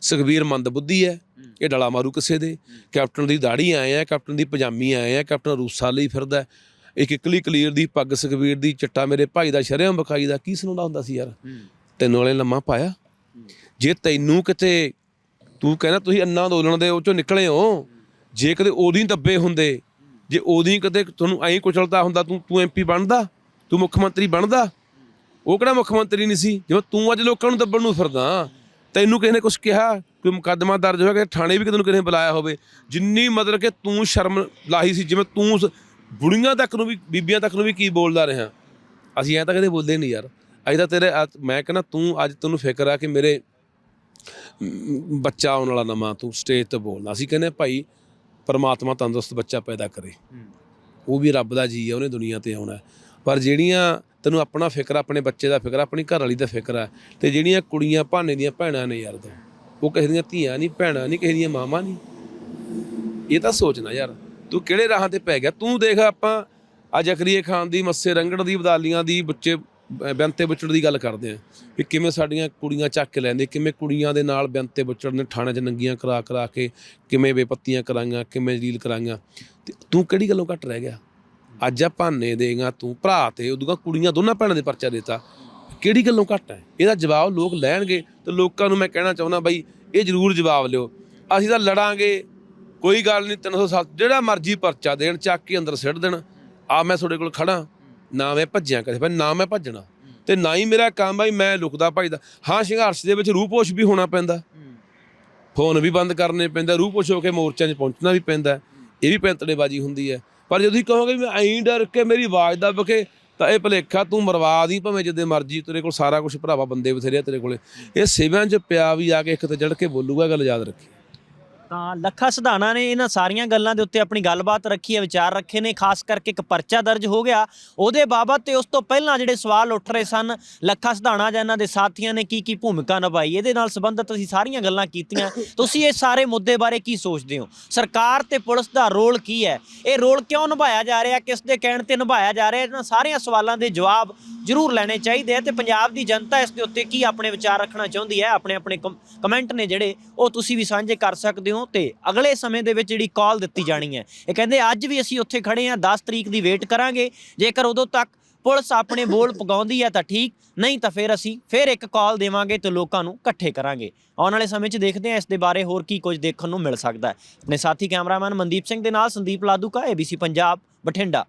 ਸੁਖਬੀਰ ਮੰਦ ਬੁੱਧੀ ਹੈ ਇਹ ਡਲਾ ਮਾਰੂ ਕਿਸੇ ਦੇ। ਕੈਪਟਨ ਦੀ ਦਾੜੀ ਆਏ ਆ ਕੈਪਟਨ ਦੀ ਪਜਾਮੀ ਆਏ ਆ ਕੈਪਟਨ ਰੂਸਾ ਲਈ ਫਿਰਦਾ। ਇੱਕ ਇਕਲੀ ਕਲੀਅਰ ਦੀ ਪੱਗ ਸੁਖਬੀਰ ਦੀ ਚਿੱਟਾ ਮੇਰੇ ਭਾਈ ਦਾ ਸ਼ਰਮ ਬਖਾਈ ਦਾ ਕੀ ਸੁਣਾਉਂਦਾ ਹੁੰਦਾ ਸੀ ਯਾਰ? ਤੈਨੂੰ ਵਾਲੇ ਲੰਮਾ ਪਾਇਆ। ਜੇ ਤੈਨੂੰ ਕਿਤੇ ਤੂੰ ਕਹਿੰਦਾ ਤੁਸੀਂ ਅੰਨਾ ਅੰਦੋਲਨ ਦੇ ਉਹ ਚੋਂ ਨਿਕਲੇ ਹੋ ਜੇ ਕਦੇ ਹੀ ਦੱਬੇ ਹੁੰਦੇ ਜੇ ਹੀ ਕਦੇ ਤੁਹਾਨੂੰ ਐਂ ਕੁਚਲਦਾ ਹੁੰਦਾ ਤੂੰ ਤੂੰ ਐਮਪੀ ਬਣਦਾ ਤੂੰ ਮੁੱਖ ਮੰਤਰੀ ਬਣਦਾ ਉਹ ਕਿਹੜਾ ਮੁੱਖ ਮੰਤਰੀ ਨਹੀਂ ਸੀ? ਜਿਵੇਂ ਤੂੰ ਅੱਜ ਲੋਕਾਂ ਨੂੰ ਦੱਬਣ ਨੂੰ ਫਿਰਦਾ ਤੈਨੂੰ ਕਿਸੇ ਨੇ ਕੁਝ ਕਿਹਾ? ਕੋਈ ਮੁਕੱਦਮਾ ਦਰਜ ਹੋਇਆ ਕਿ ਥਾਣੇ ਵੀ ਕਿ ਤੈਨੂੰ ਕਿਸੇ ਨੇ ਬੁਲਾਇਆ ਹੋਵੇ। ਜਿੰਨੀ ਮਤਲਬ ਕਿ ਤੂੰ ਸ਼ਰਮ ਲਾਹੀ ਸੀ ਜਿਵੇਂ ਤੂੰ ਸ- ਬੁੜੀਆਂ ਤੱਕ ਨੂੰ ਵੀ ਬੀਬੀਆਂ ਤੱਕ ਨੂੰ ਵੀ ਕੀ ਬੋਲਦਾ ਰਿਹਾ। ਅਸੀਂ ਐਂ ਤਾਂ ਕਦੇ ਬੋਲਦੇ ਨਹੀਂ ਯਾਰ। ਅੱਜ ਤਾਂ ਤੇਰੇ ਅੱਜ- ਮੈਂ ਕਹਿੰਦਾ ਤੂੰ ਅੱਜ ਤੈਨੂੰ ਫਿਕਰ ਆ ਕਿ ਮੇਰੇ ਮ, ਬੱਚਾ ਆਉਣ ਵਾਲਾ ਨਵਾਂ ਤੂੰ ਸਟੇਜ ਤੇ ਬੋਲਦਾ। ਅਸੀਂ ਕਹਿੰਦੇ ਭਾਈ ਪਰਮਾਤਮਾ ਤੰਦਰੁਸਤ ਬੱਚਾ ਪੈਦਾ ਕਰੇ। ਉਹ ਵੀ ਰੱਬ ਦਾ ਜੀ ਹੈ ਉਹਨੇ ਦੁਨੀਆ ਤੇ ਆਉਣਾ। ਹੈ। ਪਰ ਜਿਹੜੀਆਂ ਤੈਨੂੰ ਆਪਣਾ ਫਿਕਰ ਆ, ਆਪਣੇ ਬੱਚੇ ਦਾ ਫਿਕਰ ਆ, ਆਪਣੀ ਘਰ ਵਾਲੀ ਦਾ ਫਿਕਰ ਆ ਤੇ ਜਿਹੜੀਆਂ ਕੁੜੀਆਂ ਭਾਨੇ ਦੀਆਂ ਭੈਣਾਂ ਨੇ ਯਾਰ ਦੋ ਉਹ ਕਿਸੇ ਦੀਆਂ ਧੀਆਂ ਨਹੀਂ, ਭੈਣਾਂ ਨਹੀਂ, ਕਿਸੇ ਦੀਆਂ ਮਾਵਾਂ ਨਹੀਂ। ਇਹ ਤਾਂ ਸੋਚਣਾ ਯਾਰ, ਤੂੰ ਕਿਹੜੇ ਰਾਹਾਂ ਤੇ ਪੈ ਗਿਆ? ਤੂੰ ਦੇਖ ਆਪਾਂ ਅੱਜ ਅਕਰੀਏ ਖਾਨ ਦੀ, ਮੱਸੇ ਰੰਗੜ ਦੀ, ਬਦਾਲੀਆਂ ਦੀ, ਬੱਚੇ ਬੈਂਤੇ ਬੁੱਚੜ ਦੀ ਗੱਲ ਕਰਦੇ ਆ ਵੀ ਕਿਵੇਂ ਸਾਡੀਆਂ ਕੁੜੀਆਂ ਚੱਕ ਕੇ ਲੈਂਦੇ, ਕਿਵੇਂ ਕੁੜੀਆਂ ਦੇ ਨਾਲ ਬੈਂਤੇ ਬੁੱਚੜ ਨੇ ਥਾਣੇ 'ਚ ਨੰਗੀਆਂ ਕਰਾ ਕਰਾ ਕੇ ਕਿਵੇਂ ਬੇਪੱਤੀਆਂ ਕਰਾਈਆਂ, ਕਿਵੇਂ ਜਲੀਲ ਕਰਾਈਆਂ। ਤੇ ਤੂੰ ਕਿਹੜੀ ਗੱਲੋਂ ਘੱਟ ਰਹਿ ਗਿਆ? ਅੱਜ ਆ ਭਾਨੇ ਦੇਗਾ, ਤੂੰ ਭਰਾ ਤੇ, ਉਦੋਂ ਕੁੜੀਆਂ ਦੋਨਾਂ ਭੈਣਾਂ ਦੇ ਪਰਚਾ ਦਿੱਤਾ। ਕਿਹੜੀ ਗੱਲੋਂ ਘੱਟ ਹੈ? ਇਹਦਾ ਜਵਾਬ ਲੋਕ ਲੈਣਗੇ ਤੇ ਲੋਕਾਂ ਨੂੰ ਮੈਂ ਕਹਿਣਾ ਚਾਹੁੰਦਾ ਬਾਈ, ਇਹ ਜ਼ਰੂਰ ਜਵਾਬ ਲਿਓ। ਅਸੀਂ ਤਾਂ ਲੜਾਂਗੇ, ਕੋਈ ਗੱਲ ਨਹੀਂ 307 ਜਿਹੜਾ ਮਰਜ਼ੀ ਪਰਚਾ ਦੇਣ, ਚੱਕ ਕੇ ਅੰਦਰ ਸਿੱਟ ਦੇਣ। ਆ ਮੈਂ ਤੁਹਾਡੇ ਕੋਲ ਖੜਾ ਨਾ ਮੈਂ ਭੱਜਿਆ ਕਿਸੇ ਪਰ ਨਾ ਮੈਂ ਭੱਜਣਾ। ਤੇ ਨਾ ਹੀ ਮੇਰਾ ਕੰਮ ਬਾਈ, ਮੈਂ ਲੁਕਦਾ ਭੱਜਦਾ। ਹਾਂ, ਸੰਘਰਸ਼ ਦੇ ਵਿੱਚ ਰੂਪੋਸ਼ ਵੀ ਹੋਣਾ ਪੈਂਦਾ। ਫੋਨ ਵੀ ਬੰਦ ਕਰਨੇ ਪੈਂਦਾ, ਰੂਪੋਸ਼ ਹੋ ਕੇ ਮੋਰਚਿਆਂ 'ਚ ਪਹੁੰਚਣਾ ਵੀ ਪੈਂਦਾ। ਇਹ ਵੀ ਪੈਂਤੜੇਬਾਜ਼ੀ ਹੁੰਦੀ ਹੈ। ਪਰ ਜਦੋਂ ਤੁਸੀਂ ਕਹੋਗੇ ਮੈਂ ਐਂ ਡਰ ਕੇ ਮੇਰੀ ਆਵਾਜ਼ ਦੱਬ ਕੇ ਤਾਂ ਇਹ ਭਲੇਖਾ ਤੂੰ ਮਰਵਾ ਦੀ ਭਾਵੇਂ ਜਿੱਦੇ ਮਰਜ਼ੀ, ਤੇਰੇ ਕੋਲ ਸਾਰਾ ਕੁਝ ਭਰਾਵਾ ਬੰਦੇ ਬਥੇਰੇ ਆ ਤੇਰੇ ਕੋਲੇ। ਇਹ ਸੇਵਿਆਂ 'ਚ ਪਿਆ ਵੀ ਆ ਕੇ ਇੱਕ ਤੇ ਜੜ ਕੇ ਬੋਲੂਗਾ ਗੱਲ ਯਾਦ ਰੱਖੀ। ਤਾਂ ਲੱਖਾ ਸਿਧਾਣਾ ਨੇ ਇਹਨਾਂ ਸਾਰੀਆਂ ਗੱਲਾਂ ਦੇ ਉੱਤੇ ਆਪਣੀ ਗੱਲਬਾਤ ਰੱਖੀ ਹੈ, ਵਿਚਾਰ ਰੱਖੇ ਨੇ, ਖਾਸ ਕਰਕੇ ਇੱਕ ਪਰਚਾ ਦਰਜ ਹੋ ਗਿਆ। ਉਹਦੇ ਬਾਬਤ ਤੇ ਉਸ ਤੋਂ ਪਹਿਲਾਂ ਜਿਹੜੇ ਸਵਾਲ ਉੱਠ ਰਹੇ ਸਨ, ਲੱਖਾ ਸਿਧਾਣਾ ਜਾਂ ਇਹਨਾਂ ਦੇ ਸਾਥੀਆਂ ਨੇ ਕੀ ਕੀ ਭੂਮਿਕਾ ਨਿਭਾਈ, ਇਹਦੇ ਨਾਲ ਸੰਬੰਧਿਤ ਅਸੀਂ ਸਾਰੀਆਂ ਗੱਲਾਂ ਕੀਤੀਆਂ। ਤੁਸੀਂ ਇਹ ਸਾਰੇ ਮੁੱਦੇ ਬਾਰੇ ਕੀ ਸੋਚਦੇ ਹੋ? ਸਰਕਾਰ ਤੇ ਪੁਲਿਸ ਦਾ ਰੋਲ ਕੀ ਹੈ? ਇਹ ਰੋਲ ਕਿਉਂ ਨਿਭਾਇਆ ਜਾ ਰਿਹਾ? ਕਿਸ ਦੇ ਕਹਿਣ ਤੇ ਨਿਭਾਇਆ ਜਾ ਰਿਹਾ? ਇਹਨਾਂ ਸਾਰਿਆਂ ਸਵਾਲਾਂ ਦੇ ਜਵਾਬ ਜ਼ਰੂਰ ਲੈਣੇ ਚਾਹੀਦੇ ਆ ਤੇ ਪੰਜਾਬ ਦੀ ਜਨਤਾ ਇਸ ਦੇ ਉੱਤੇ ਕੀ ਆਪਣੇ ਵਿਚਾਰ ਰੱਖਣਾ ਚਾਹੁੰਦੀ ਹੈ? ਆਪਣੇ ਆਪਣੇ ਕਮ- ਕਮੈਂਟ ਨੇ ਜਿਹੜੇ, ਉਹ ਤੁਸੀਂ ਵੀ ਸਾਂਝੇ ਕਰ ਸਕਦੇ ਹੋ। ਤੇ ਅਗਲੇ ਸਮੇਂ ਦੇ ਵਿੱਚ ਜਿਹੜੀ ਕਾਲ ਦਿੱਤੀ ਜਾਣੀ ਹੈ। ਇਹ ਕਹਿੰਦੇ, ਅੱਜ ਵੀ ਅਸੀਂ ਉੱਥੇ ਖੜੇ ਹਾਂ 10 ਤਰੀਕ ਦੀ ਵੇਟ ਕਰਾਂਗੇ। ਜੇਕਰ ਉਦੋਂ ਤੱਕ ਪੁਲਿਸ ਆਪਣੇ ਬੋਲ ਪਗਾਉਂਦੀ ਹੈ ਤਾਂ ਠੀਕ, ਨਹੀਂ ਤਾਂ ਫਿਰ ਅਸੀਂ ਫਿਰ ਇੱਕ ਕਾਲ ਦੇਵਾਂਗੇ ਤੇ ਲੋਕਾਂ ਨੂੰ ਇਕੱਠੇ ਕਰਾਂਗੇ। ਆਉਣ ਵਾਲੇ ਸਮੇਂ 'ਚ ਦੇਖਦੇ ਹਾਂ, ਇਸ ਦੇ ਬਾਰੇ ਹੋਰ ਕੀ ਕੁਝ ਦੇਖਣ ਨੂੰ ਮਿਲ ਸਕਦਾ ਹੈ। ਆਪਣੇ ਸਾਥੀ ਕੈਮਰਾਮੈਨ ਮਨਦੀਪ ਸਿੰਘ ਦੇ ਨਾਲ ਸੰਦੀਪ ਲਾਦੂਕਾ ABC ਪੰਜਾਬ, ਬਠਿੰਡਾ।